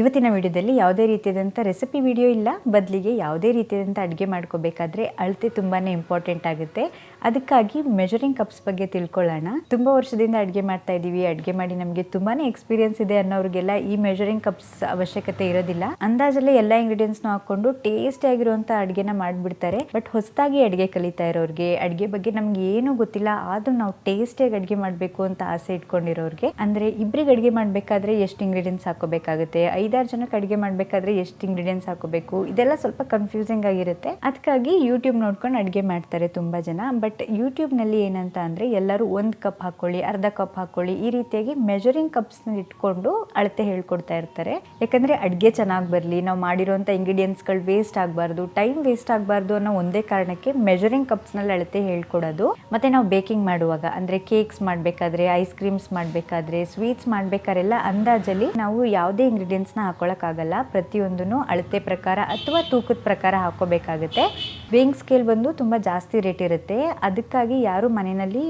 ಇವತ್ತಿನ ವಿಡಿಯೋದಲ್ಲಿ ಯಾವುದೇ ರೀತಿಯಾದಂಥ ರೆಸಿಪಿ ವಿಡಿಯೋ ಇಲ್ಲ. ಬದಲಿಗೆ ಯಾವುದೇ ರೀತಿಯಾದಂಥ ಅಡುಗೆ ಮಾಡ್ಕೋಬೇಕಾದ್ರೆ ಅಳತೆ ತುಂಬಾ ಇಂಪಾರ್ಟೆಂಟ್ ಆಗುತ್ತೆ. ಅದಕ್ಕಾಗಿ ಮೆಜರಿಂಗ್ ಕಪ್ಸ್ ಬಗ್ಗೆ ತಿಳ್ಕೊಳ್ಳೋಣ. ತುಂಬ ವರ್ಷದಿಂದ ಅಡುಗೆ ಮಾಡ್ತಾ ಇದ್ದೀವಿ. ಅಡುಗೆ ಮಾಡಿ ನಮಗೆ ತುಂಬಾ ಎಕ್ಸ್ಪೀರಿಯನ್ಸ್ ಇದೆ ಅನ್ನೋರಿಗೆಲ್ಲ ಈ ಮೆಜರಿಂಗ್ ಕಪ್ಸ್ ಅವಶ್ಯಕತೆ ಇರೋದಿಲ್ಲ. ಅಂದಾಜಲ್ಲೇ ಎಲ್ಲ ಇಂಗ್ರೀಡಿಯೆಂಟ್ಸ್ನ ಹಾಕ್ಕೊಂಡು ಟೇಸ್ಟಿ ಆಗಿರುವಂಥ ಅಡುಗೆನ ಮಾಡಿಬಿಡ್ತಾರೆ. ಬಟ್ ಹೊಸದಾಗಿ ಅಡುಗೆ ಕಲಿತಾ ಇರೋರಿಗೆ, ಅಡುಗೆ ಬಗ್ಗೆ ನಮ್ಗೆ ಏನು ಗೊತ್ತಿಲ್ಲ, ಆದರೂ ನಾವು ಟೇಸ್ಟಿಯಾಗಿ ಅಡುಗೆ ಮಾಡಬೇಕು ಅಂತ ಆಸೆ ಇಟ್ಕೊಂಡಿರೋರಿಗೆ, ಅಂದರೆ ಇಬ್ಬರಿಗೆ ಅಡುಗೆ ಮಾಡಬೇಕಾದ್ರೆ ಎಷ್ಟು ಇಂಗ್ರೀಡಿಯೆಂಟ್ಸ್ ಹಾಕೋಬೇಕಾಗುತ್ತೆ ಐದಾರು ಜನಕ್ಕೆ ಅಡುಗೆ ಮಾಡಬೇಕಾದ್ರೆ ಎಷ್ಟು ಇಂಗ್ರೀಡಿಯೆಂಟ್ಸ್ ಹಾಕೋಬೇಕು? ಇದೆಲ್ಲ ಸ್ವಲ್ಪ ಕನ್ಫ್ಯೂಸಿಂಗ್ ಆಗಿರುತ್ತೆ. ಅದಕ್ಕಾಗಿ ಯೂಟ್ಯೂಬ್ ನೋಡ್ಕೊಂಡು ಅಡುಗೆ ಮಾಡ್ತಾರೆ ತುಂಬ ಜನ. ಬಟ್ ಯೂಟ್ಯೂಬ್ನಲ್ಲಿ ಏನಂತ ಅಂದರೆ ಎಲ್ಲರೂ ಒಂದು ಕಪ್ ಹಾಕೊಳ್ಳಿ, ಅರ್ಧ ಕಪ್ ಹಾಕೊಳ್ಳಿ, ಈ ರೀತಿಯಾಗಿ ಮೆಜರಿಂಗ್ ಕಪ್ಸ್ನ ಇಟ್ಕೊಂಡು ಅಳತೆ ಹೇಳ್ಕೊಡ್ತಾ ಇರ್ತಾರೆ. ಯಾಕಂದರೆ ಅಡುಗೆ ಚೆನ್ನಾಗಿ ಬರಲಿ, ನಾವು ಮಾಡಿರೋಂಥ ಇಂಗ್ರೀಡಿಯೆಂಟ್ಸ್ಗಳು ವೇಸ್ಟ್ ಆಗಬಾರ್ದು ಟೈಮ್ ವೇಸ್ಟ್ ಆಗಬಾರ್ದು ಅನ್ನೋ ಒಂದೇ ಕಾರಣಕ್ಕೆ ಮೆಜರಿಂಗ್ ಕಪ್ಸ್ನಲ್ಲಿ ಅಳತೆ ಹೇಳ್ಕೊಡೋದು. ಮತ್ತು ನಾವು ಬೇಕಿಂಗ್ ಮಾಡುವಾಗ, ಅಂದರೆ ಕೇಕ್ಸ್ ಮಾಡಬೇಕಾದ್ರೆ ಐಸ್ ಕ್ರೀಮ್ಸ್ ಮಾಡಬೇಕಾದ್ರೆ ಸ್ವೀಟ್ಸ್ ಮಾಡಬೇಕಾರೆಲ್ಲ ಅಂದಾಜಲ್ಲಿ ನಾವು ಯಾವುದೇ ಇಂಗ್ರೀಡಿಯೆಂಟ್ಸ್ನ ಹಾಕೊಳ್ಳೋಕ್ಕಾಗಲ್ಲ ಪ್ರತಿಯೊಂದೂ ಅಳತೆ ಪ್ರಕಾರ ಅಥವಾ ತೂಕದ ಪ್ರಕಾರ ಹಾಕೋಬೇಕಾಗುತ್ತೆ. ವೇಯಿಂಗ್ ಸ್ಕೇಲ್ ಬಂದು ತುಂಬ ಜಾಸ್ತಿ ರೇಟ್ ಇರುತ್ತೆ. ಅದಕ್ಕಾಗಿ ಯಾರು ಮನೆಯಲ್ಲಿ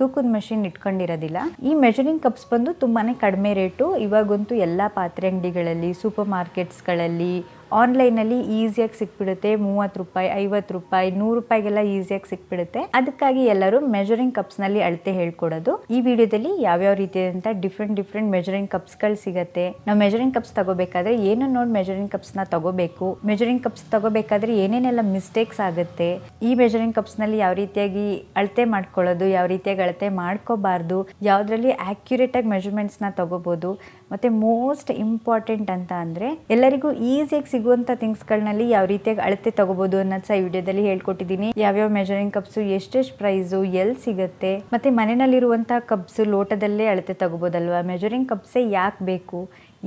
ತೂಕದ ಮಷಿನ್ ಇಟ್ಕೊಂಡಿರೋದಿಲ್ಲ. ಈ ಮೆಷರಿಂಗ್ ಕಪ್ಸ್ ಬಂದು ತುಂಬಾ ಕಡಿಮೆ ರೇಟು ಇವಾಗಂತೂ ಎಲ್ಲ ಪಾತ್ರೆ ಅಂಗಡಿಗಳಲ್ಲಿ ಸೂಪರ್ ಮಾರ್ಕೆಟ್ಸ್ಗಳಲ್ಲಿ ಆನ್ಲೈನಲ್ಲಿ ಈಸಿಯಾಗಿ ಸಿಕ್ಬಿಡುತ್ತೆ. ಮೂವತ್ತು ರೂಪಾಯಿ, ಐವತ್ತು ರೂಪಾಯಿ, ನೂರು ರೂಪಾಯಿಗೆಲ್ಲ ಈಸಿಯಾಗಿ ಸಿಕ್ಬಿಡುತ್ತೆ. ಅದಕ್ಕಾಗಿ ಎಲ್ಲರೂ ಮೆಜರಿಂಗ್ ಕಪ್ಸ್ನಲ್ಲಿ ಅಳತೆ ಹೇಳ್ಕೊಡೋದು. ಈ ವಿಡಿಯೋದಲ್ಲಿ ಯಾವ್ಯಾವ ರೀತಿಯಾದಂಥ ಡಿಫ್ರೆಂಟ್ ಡಿಫ್ರೆಂಟ್ ಮೆಜರಿಂಗ್ ಕಪ್ಸ್ಗಳು ಸಿಗುತ್ತೆ. ನಾವು ಮೆಜರಿಂಗ್ ಕಪ್ಸ್ ತಗೋಬೇಕಾದ್ರೆ ಏನು ನೋಡಿ ಮೆಜರಿಂಗ್ ಕಪ್ಸ್ನ ತಗೋಬೇಕು? ಮೆಜರಿಂಗ್ ಕಪ್ಸ್ ತಗೋಬೇಕಾದ್ರೆ ಏನೇನೆಲ್ಲ ಮಿಸ್ಟೇಕ್ಸ್ ಆಗುತ್ತೆ? ಈ ಮೆಜರಿಂಗ್ ಕಪ್ಸ್ನಲ್ಲಿ ಯಾವ ರೀತಿಯಾಗಿ ಅಳತೆ ಮಾಡ್ಕೊಳ್ಳೋದು? ಯಾವ ರೀತಿಯಾಗಿ ಅಳತೆ ಮಾಡ್ಕೋಬಾರ್ದು? ಯಾವುದ್ರಲ್ಲಿ ಆಕ್ಯುರೇಟ್ ಆಗಿ ಮೆಜರ್ಮೆಂಟ್ಸ್ನ ತಗೋಬೋದು? ಮತ್ತೆ ಮೋಸ್ಟ್ ಇಂಪಾರ್ಟೆಂಟ್ ಅಂತ ಅಂದರೆ ಎಲ್ಲರಿಗೂ ಈಸಿಯಾಗಿ ಸಿಗುವಂಥ ಥಿಂಗ್ಸ್ಗಳಲ್ಲಿ ಯಾವ ರೀತಿಯಾಗಿ ಅಳತೆ ತಗೋಬಹುದು ಅನ್ನೋದು ಸಹ ಈ ವಿಡಿಯೋದಲ್ಲಿ ಹೇಳ್ಕೊಟ್ಟಿದ್ದೀನಿ. ಯಾವ್ಯಾವ ಮೆಜರಿಂಗ್ ಕಪ್ಸು ಎಷ್ಟೆಷ್ಟು ಪ್ರೈಸು ಎಲ್ಲಿ ಸಿಗುತ್ತೆ? ಮತ್ತೆ ಮನೆಯಲ್ಲಿರುವಂಥ ಕಪ್ಸು ಲೋಟದಲ್ಲೇ ಅಳತೆ ತಗೋಬೋದಲ್ವಾ? ಮೆಜರಿಂಗ್ ಕಪ್ಸೇ ಯಾಕೆ ಬೇಕು?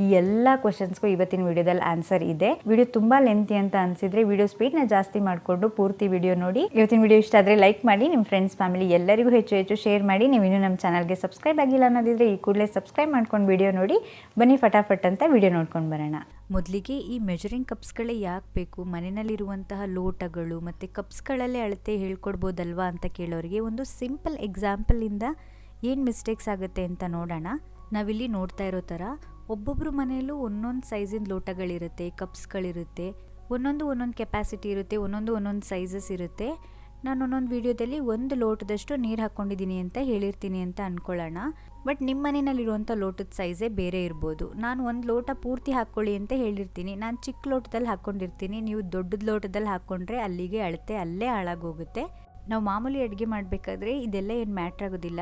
ಈ ಎಲ್ಲ ಕ್ವಶನ್ಸ್ಗೂ ಇವತ್ತಿನ ವಿಡಿಯೋದಲ್ಲಿ ಆನ್ಸರ್ ಇದೆ. ವಿಡಿಯೋ ತುಂಬಾ ಲೆಂತಿ ಅಂತ ಅನ್ಸಿದ್ರೆ ವಿಡಿಯೋ ಸ್ಪೀಡ್ನ ಜಾಸ್ತಿ ಮಾಡಿಕೊಂಡು ಪೂರ್ತಿ ವಿಡಿಯೋ ನೋಡಿ. ಇವತ್ತಿನ ವಿಡಿಯೋ ಇಷ್ಟ ಆದರೆ ಲೈಕ್ ಮಾಡಿ ನಿಮ್ಮ ಫ್ರೆಂಡ್ಸ್ ಫ್ಯಾಮಿಲಿ ಎಲ್ಲರಿಗೂ ಹೆಚ್ಚು ಹೆಚ್ಚು ಶೇರ್ ಮಾಡಿ. ನೀವು ಇನ್ನೂ ನಮ್ಮ ಚಾನಲ್ಗೆ ಸಬ್ಸ್ಕ್ರೈಬ್ ಆಗಿಲ್ಲ ಅನ್ನೋದಿದ್ರೆ ಈ ಕೂಡಲೇ ಸಬ್ಸ್ಕ್ರೈಬ್ ಮಾಡ್ಕೊಂಡು ವಿಡಿಯೋ ನೋಡಿ. ಬನ್ನಿ ಫಟಾಫಟ್ ಅಂತ ವಿಡಿಯೋ ನೋಡ್ಕೊಂಡು ಬರೋಣ. ಮೊದಲಿಗೆ ಈ ಮೆಜರಿಂಗ್ ಕಪ್ಸ್ಗಳೇ ಯಾಕೆ ಬೇಕು? ಮನೆಯಲ್ಲಿರುವಂತಹ ಲೋಟಗಳು ಮತ್ತು ಕಪ್ಸ್ಗಳಲ್ಲೇ ಅಳತೆ ಹೇಳ್ಕೊಡ್ಬೋದಲ್ವಾ ಅಂತ ಕೇಳೋರಿಗೆ ಒಂದು ಸಿಂಪಲ್ ಎಕ್ಸಾಂಪಲಿಂದ ಏನು ಮಿಸ್ಟೇಕ್ಸ್ ಆಗುತ್ತೆ ಅಂತ ನೋಡೋಣ. ನಾವಿಲ್ಲಿ ನೋಡ್ತಾ ಇರೋ ಥರ ಒಬ್ಬೊಬ್ಬರು ಮನೆಯಲ್ಲೂ ಒಂದೊಂದು ಸೈಜಿನ ಲೋಟಗಳಿರುತ್ತೆ ಕಪ್ಸ್ಗಳಿರುತ್ತೆ ಒಂದೊಂದು ಒಂದೊಂದು ಕೆಪಾಸಿಟಿ ಇರುತ್ತೆ, ಒಂದೊಂದು ಒಂದೊಂದು ಸೈಜಸ್ ಇರುತ್ತೆ. ನಾನು ಒಂದೊಂದು ವೀಡಿಯೋದಲ್ಲಿ ಒಂದು ಲೋಟದಷ್ಟು ನೀರು ಹಾಕ್ಕೊಂಡಿದ್ದೀನಿ ಅಂತ ಹೇಳಿರ್ತೀನಿ ಅಂತ ಅಂದ್ಕೊಳ್ಳೋಣ ಬಟ್ ನಿಮ್ಮ ಮನೆಯಲ್ಲಿರುವಂಥ ಲೋಟದ ಸೈಜೇ ಬೇರೆ ಇರ್ಬೋದು. ನಾನು ಒಂದು ಲೋಟ ಪೂರ್ತಿ ಹಾಕ್ಕೊಳ್ಳಿ ಅಂತ ಹೇಳಿರ್ತೀನಿ. ನಾನು ಚಿಕ್ಕ ಲೋಟದಲ್ಲಿ ಹಾಕ್ಕೊಂಡಿರ್ತೀನಿ ನೀವು ದೊಡ್ಡದ ಲೋಟದಲ್ಲಿ ಹಾಕ್ಕೊಂಡ್ರೆ ಅಲ್ಲಿಗೆ ಅಳತೆ ಅಲ್ಲೇ ಹಾಳಾಗೋಗುತ್ತೆ. ನಾವು ಮಾಮೂಲಿ ಅಡುಗೆ ಮಾಡಬೇಕಾದ್ರೆ ಇದೆಲ್ಲ ಏನು ಮ್ಯಾಟ್ರ್ ಆಗೋದಿಲ್ಲ.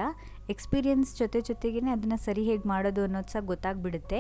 ಎಕ್ಸ್ಪೀರಿಯನ್ಸ್ ಜೊತೆ ಜೊತೆಗೇ ಅದನ್ನು ಸರಿ ಹೇಗೆ ಮಾಡೋದು ಅನ್ನೋದು ಸಹ ಗೊತ್ತಾಗ್ಬಿಡುತ್ತೆ.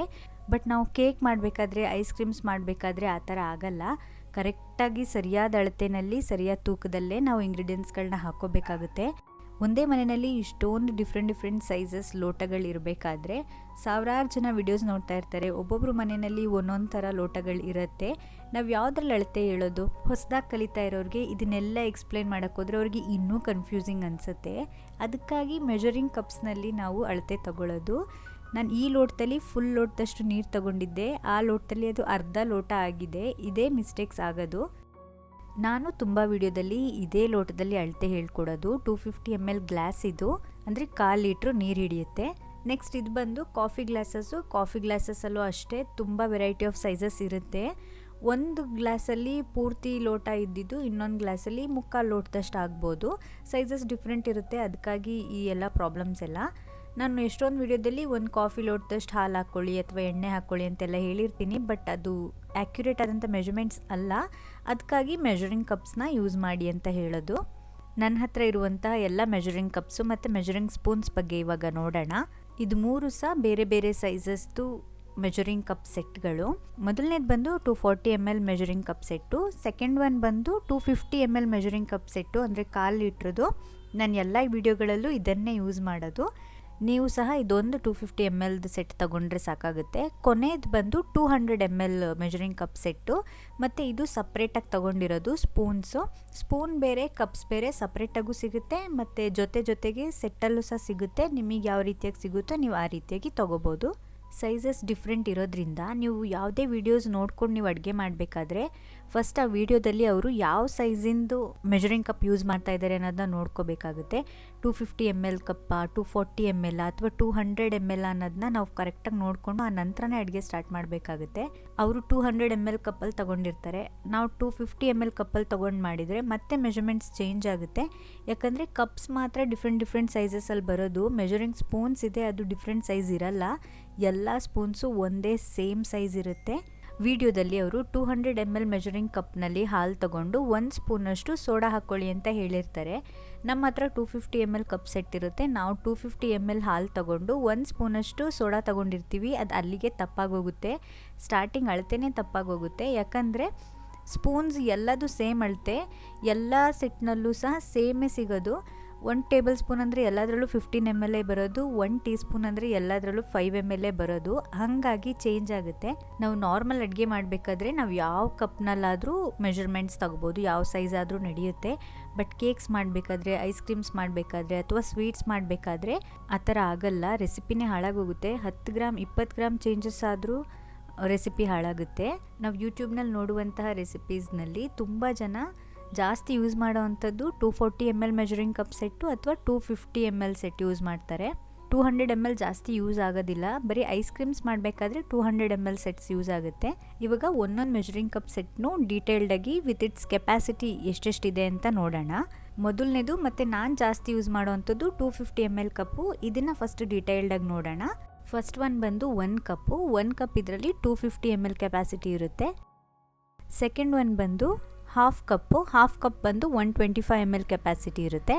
ಬಟ್ ನಾವು ಕೇಕ್ ಮಾಡಬೇಕಾದ್ರೆ ಐಸ್ ಕ್ರೀಮ್ಸ್ ಮಾಡಬೇಕಾದ್ರೆ ಆ ಥರ ಆಗಲ್ಲ. ಕರೆಕ್ಟಾಗಿ ಸರಿಯಾದ ಅಳತೆಯಲ್ಲಿ ಸರಿಯಾದ ತೂಕದಲ್ಲೇ ನಾವು ಇಂಗ್ರೀಡಿಯೆಂಟ್ಸ್ಗಳನ್ನ ಹಾಕೋಬೇಕಾಗುತ್ತೆ ಒಂದೇ ಮನೆಯಲ್ಲಿ ಇಷ್ಟೊಂದು ಡಿಫ್ರೆಂಟ್ ಡಿಫ್ರೆಂಟ್ ಸೈಜಸ್ ಲೋಟಗಳಿರಬೇಕಾದ್ರೆ ಸಾವಿರಾರು ಜನ ವಿಡಿಯೋಸ್ ನೋಡ್ತಾ ಇರ್ತಾರೆ. ಒಬ್ಬೊಬ್ಬರು ಮನೆಯಲ್ಲಿ ಒಂದೊಂದು ಥರ ಲೋಟಗಳು ಇರುತ್ತೆ. ನಾವು ಯಾವುದ್ರಲ್ಲಿ ಅಳತೆ ಹೇಳೋದು? ಹೊಸದಾಗಿ ಕಲಿತಾ ಇರೋರಿಗೆ ಇದನ್ನೆಲ್ಲ ಎಕ್ಸ್ಪ್ಲೇನ್ ಮಾಡೋಕ್ಕೋದ್ರೆ ಅವ್ರಿಗೆ ಇನ್ನೂ ಕನ್ಫ್ಯೂಸಿಂಗ್ ಅನಿಸುತ್ತೆ. ಅದಕ್ಕಾಗಿ ಮೆಜರಿಂಗ್ ಕಪ್ಸ್ನಲ್ಲಿ ನಾವು ಅಳತೆ ತಗೊಳ್ಳೋದು ನಾನು ಈ ಲೋಟದಲ್ಲಿ ಫುಲ್ ಲೋಟದಷ್ಟು ನೀರು ತಗೊಂಡಿದ್ದೆ. ಆ ಲೋಟದಲ್ಲಿ ಅದು ಅರ್ಧ ಲೋಟ ಆಗಿದೆ. ಇದೇ ಮಿಸ್ಟೇಕ್ಸ್ ಆಗೋದು. ನಾನು ತುಂಬ ವಿಡಿಯೋದಲ್ಲಿ ಇದೇ ಲೋಟದಲ್ಲಿ ಅಳತೆ ಹೇಳ್ಕೊಡೋದು. Two fifty M L glass ಇದು. ಅಂದರೆ ಕಾಲು ಲೀಟ್ರು ನೀರು ಹಿಡಿಯುತ್ತೆ. ನೆಕ್ಸ್ಟ್ ಇದು ಬಂದು ಕಾಫಿ ಗ್ಲಾಸಸ್ಸು ಕಾಫಿ ಗ್ಲಾಸಸ್ಸಲ್ಲೂ ಅಷ್ಟೇ ತುಂಬ ವೆರೈಟಿ ಆಫ್ ಸೈಜಸ್ ಇರುತ್ತೆ. ಒಂದು ಗ್ಲಾಸಲ್ಲಿ ಪೂರ್ತಿ ಲೋಟ ಇದ್ದಿದ್ದು ಇನ್ನೊಂದು ಗ್ಲಾಸಲ್ಲಿ ಮುಕ್ಕಾಲು ಲೋಟದಷ್ಟು ಆಗ್ಬೋದು. ಸೈಜಸ್ ಡಿಫ್ರೆಂಟ್ ಇರುತ್ತೆ. ಅದಕ್ಕಾಗಿ ಈ ಎಲ್ಲ ಪ್ರಾಬ್ಲಮ್ಸ್ ಎಲ್ಲ. ನಾನು ಎಷ್ಟೊಂದು ವಿಡಿಯೋದಲ್ಲಿ ಒಂದು ಕಾಫಿ ಲೋಟದಷ್ಟು ಹಾಲು ಹಾಕ್ಕೊಳ್ಳಿ ಅಥವಾ ಎಣ್ಣೆ ಹಾಕ್ಕೊಳ್ಳಿ ಅಂತೆಲ್ಲ ಹೇಳಿರ್ತೀನಿ ಬಟ್ ಅದು ಆ್ಯಕ್ಯುರೇಟ್ ಆದಂಥ ಮೆಜರ್ಮೆಂಟ್ಸ್ ಅಲ್ಲ. ಅದಕ್ಕಾಗಿ ಮೆಜರಿಂಗ್ ಕಪ್ಸ್ನ ಯೂಸ್ ಮಾಡಿ ಅಂತ ಹೇಳೋದು. ನನ್ನ ಹತ್ರ ಇರುವಂತಹ ಎಲ್ಲ ಮೆಜರಿಂಗ್ ಕಪ್ಸು ಮತ್ತು ಮೆಜರಿಂಗ್ ಸ್ಪೂನ್ಸ್ ಬಗ್ಗೆ ಇವಾಗ ನೋಡೋಣ. ಇದು ಮೂರು ಸಹ ಬೇರೆ ಬೇರೆ ಸೈಜಸ್ದು ಮೆಜರಿಂಗ್ ಕಪ್ ಸೆಟ್ಗಳು ಮೊದಲನೇದು ಬಂದು two forty M L measuring cup set second one ಬಂದು two fifty M L measuring cup set ಅಂದರೆ ಕಾಲು ಲೀಟ್ರದು. ನಾನು ಎಲ್ಲ ವಿಡಿಯೋಗಳಲ್ಲೂ ಇದನ್ನೇ ಯೂಸ್ ಮಾಡೋದು. ನೀವು ಸಹ ಇದೊಂದು ಟೂ ಫಿಫ್ಟಿ ಎಂ ಎಲ್ದು ಸೆಟ್ ತಗೊಂಡ್ರೆ ಸಾಕಾಗುತ್ತೆ. ಕೊನೆಯದು ಬಂದು two hundred M L measuring cup set ಮತ್ತು ಇದು ಸಪ್ರೇಟಾಗಿ ತೊಗೊಂಡಿರೋದು ಸ್ಪೂನ್ಸು ಸ್ಪೂನ್ ಬೇರೆ ಕಪ್ಸ್ ಬೇರೆ ಸಪ್ರೇಟಾಗೂ ಸಿಗುತ್ತೆ, ಮತ್ತು ಜೊತೆ ಜೊತೆಗೆ ಸೆಟ್ಟಲ್ಲೂ ಸಹ ಸಿಗುತ್ತೆ. ನಿಮಗೆ ಯಾವ ರೀತಿಯಾಗಿ ಸಿಗುತ್ತೋ ನೀವು ಆ ರೀತಿಯಾಗಿ ತೊಗೋಬೋದು. ಸೈಜಸ್ ಡಿಫ್ರೆಂಟ್ ಇರೋದ್ರಿಂದ ನೀವು ಯಾವುದೇ ವಿಡಿಯೋಸ್ ನೋಡ್ಕೊಂಡು ನೀವು ಅಡುಗೆ ಮಾಡಬೇಕಾದ್ರೆ ಫಸ್ಟ್ ಆ ವಿಡಿಯೋದಲ್ಲಿ ಅವರು ಯಾವ ಸೈಜಿಂದು ಮೆಜರಿಂಗ್ ಕಪ್ ಯೂಸ್ ಮಾಡ್ತಾ ಇದ್ದಾರೆ ಅನ್ನೋದನ್ನ ನೋಡ್ಕೋಬೇಕಾಗುತ್ತೆ. Two fifty M L cup two forty M L ಅಥವಾ ಟೂ ಹಂಡ್ರೆಡ್ ಎಂ ಎಲ್ ಅನ್ನೋದನ್ನ ನಾವು ಕರೆಕ್ಟಾಗಿ ನೋಡಿಕೊಂಡು ಆ ನಂತರನೇ ಅಡುಗೆ ಸ್ಟಾರ್ಟ್ ಮಾಡಬೇಕಾಗುತ್ತೆ. ಅವರು ಟೂ ಹಂಡ್ರೆಡ್ ಎಂ ಎಲ್ ಕಪ್ಪಲ್ಲಿ ತೊಗೊಂಡಿರ್ತಾರೆ. ನಾವು ಟೂ ಫಿಫ್ಟಿ ಎಂ ಎಲ್ ಕಪ್ಪಲ್ಲಿ ತೊಗೊಂಡು ಮಾಡಿದರೆ ಮತ್ತೆ ಮೆಜರ್ಮೆಂಟ್ಸ್ ಚೇಂಜ್ ಆಗುತ್ತೆ. ಯಾಕಂದರೆ ಕಪ್ಸ್ ಮಾತ್ರ ಡಿಫ್ರೆಂಟ್ ಡಿಫ್ರೆಂಟ್ ಸೈಜಸಲ್ಲಿ ಬರೋದು. ಮೆಜರಿಂಗ್ ಸ್ಪೂನ್ಸ್ ಇದೆ, ಅದು ಡಿಫ್ರೆಂಟ್ ಸೈಜ್ ಇರಲ್ಲ. ಎಲ್ಲ ಸ್ಪೂನ್ಸು ಒಂದೇ ಸೇಮ್ ಸೈಜ್ ಇರುತ್ತೆ. ವಿಡಿಯೋದಲ್ಲಿ ಅವರು two hundred M L measuring ಕಪ್ನಲ್ಲಿ ಹಾಲು ತಗೊಂಡು ಒಂದು ಸ್ಪೂನಷ್ಟು ಸೋಡಾ ಹಾಕ್ಕೊಳ್ಳಿ ಅಂತ ಹೇಳಿರ್ತಾರೆ. ನಮ್ಮ ಹತ್ರ two fifty M L cup set ಇರುತ್ತೆ. ನಾವು ಟೂ ಫಿಫ್ಟಿ ಎಂ ಎಲ್ ಹಾಲು ತಗೊಂಡು ಒಂದು ಸ್ಪೂನಷ್ಟು ಸೋಡಾ ತಗೊಂಡಿರ್ತೀವಿ. ಅದು ಅಲ್ಲಿಗೆ ತಪ್ಪಾಗೋಗುತ್ತೆ. ಸ್ಟಾರ್ಟಿಂಗ್ ಅಳತೆನೇ ತಪ್ಪಾಗೋಗುತ್ತೆ. ಯಾಕಂದರೆ ಸ್ಪೂನ್ಸ್ ಎಲ್ಲದು ಸೇಮ್ ಅಳತೆ. ಎಲ್ಲ ಸೆಟ್ನಲ್ಲೂ ಸಹ ಸೇಮೇ ಸಿಗೋದು. ಒನ್ ಟೇಬಲ್ ಸ್ಪೂನ್ ಅಂದರೆ ಎಲ್ಲದರಲ್ಲೂ ಫಿಫ್ಟೀನ್ ಎಂ ಎಲ್ ಎ ಬರೋದು ಒನ್ ಟೀ ಸ್ಪೂನ್ ಅಂದರೆ ಎಲ್ಲದರಲ್ಲೂ ಫೈವ್ ಎಂ ಎಲ್ ಎ ಬರೋದು. ಹಾಗಾಗಿ ಚೇಂಜ್ ಆಗುತ್ತೆ. ನಾವು ನಾರ್ಮಲ್ ಅಡುಗೆ ಮಾಡಬೇಕಾದ್ರೆ ನಾವು ಯಾವ ಕಪ್ನಲ್ಲಾದರೂ ಮೆಷರ್ಮೆಂಟ್ಸ್ ತಗೋಬೋದು, ಯಾವ ಸೈಜ್ ಆದರೂ ನಡೆಯುತ್ತೆ. ಬಟ್ ಕೇಕ್ಸ್ ಮಾಡಬೇಕಾದ್ರೆ ಐಸ್ ಕ್ರೀಮ್ಸ್ ಮಾಡಬೇಕಾದ್ರೆ, ಅಥವಾ ಸ್ವೀಟ್ಸ್ ಮಾಡಬೇಕಾದ್ರೆ ಆ ಥರ ಆಗಲ್ಲ. ರೆಸಿಪಿನೇ ಹಾಳಾಗೋಗುತ್ತೆ. ಹತ್ತು ಗ್ರಾಮ್, ಇಪ್ಪತ್ತು ಗ್ರಾಮ್ ಚೇಂಜಸ್ ಆದರೂ ರೆಸಿಪಿ ಹಾಳಾಗುತ್ತೆ. ನಾವು ಯೂಟ್ಯೂಬ್ನಲ್ಲಿ ನೋಡುವಂತಹ ರೆಸಿಪೀಸ್ನಲ್ಲಿ ತುಂಬ ಜನ ಜಾಸ್ತಿ use ಮಾಡೋವಂಥದ್ದು two forty M L measuring cup set ಅಥವಾ two fifty M L set use ಮಾಡ್ತಾರೆ. ಟೂ ಹಂಡ್ರೆಡ್ ಎಂ ಎಲ್ ಜಾಸ್ತಿ ಯೂಸ್ ಆಗೋದಿಲ್ಲ. ಬರೀ ಐಸ್ ಕ್ರೀಮ್ಸ್ ಮಾಡಬೇಕಾದ್ರೆ two hundred M L sets use ಆಗುತ್ತೆ. ಇವಾಗ ಒಂದೊಂದು ಮೆಜರಿಂಗ್ ಕಪ್ ಸೆಟ್ನು ಡೀಟೇಲ್ಡಾಗಿ ವಿತ್ ಇಟ್ಸ್ ಕೆಪಾಸಿಟಿ ಎಷ್ಟೆಷ್ಟಿದೆ ಅಂತ ನೋಡೋಣ. ಮೊದಲನೇದು ಮತ್ತು ನಾನು ಜಾಸ್ತಿ use ಮಾಡೋವಂಥದ್ದು two fifty M L cup. ಇದನ್ನು ಫಸ್ಟ್ ಡೀಟೇಲ್ಡಾಗಿ ನೋಡೋಣ. ಫಸ್ಟ್ ಒನ್ ಬಂದು ಒನ್ ಕಪ್ಪು. ಒನ್ ಕಪ್ ಇದರಲ್ಲಿ two fifty M L capacity ಇರುತ್ತೆ. ಸೆಕೆಂಡ್ ಒನ್ ಬಂದು ಹಾಫ್ ಕಪ್ಪು ಹಾಫ್ ಕಪ್ ಬಂದು one twenty five M L capacity ಇರುತ್ತೆ.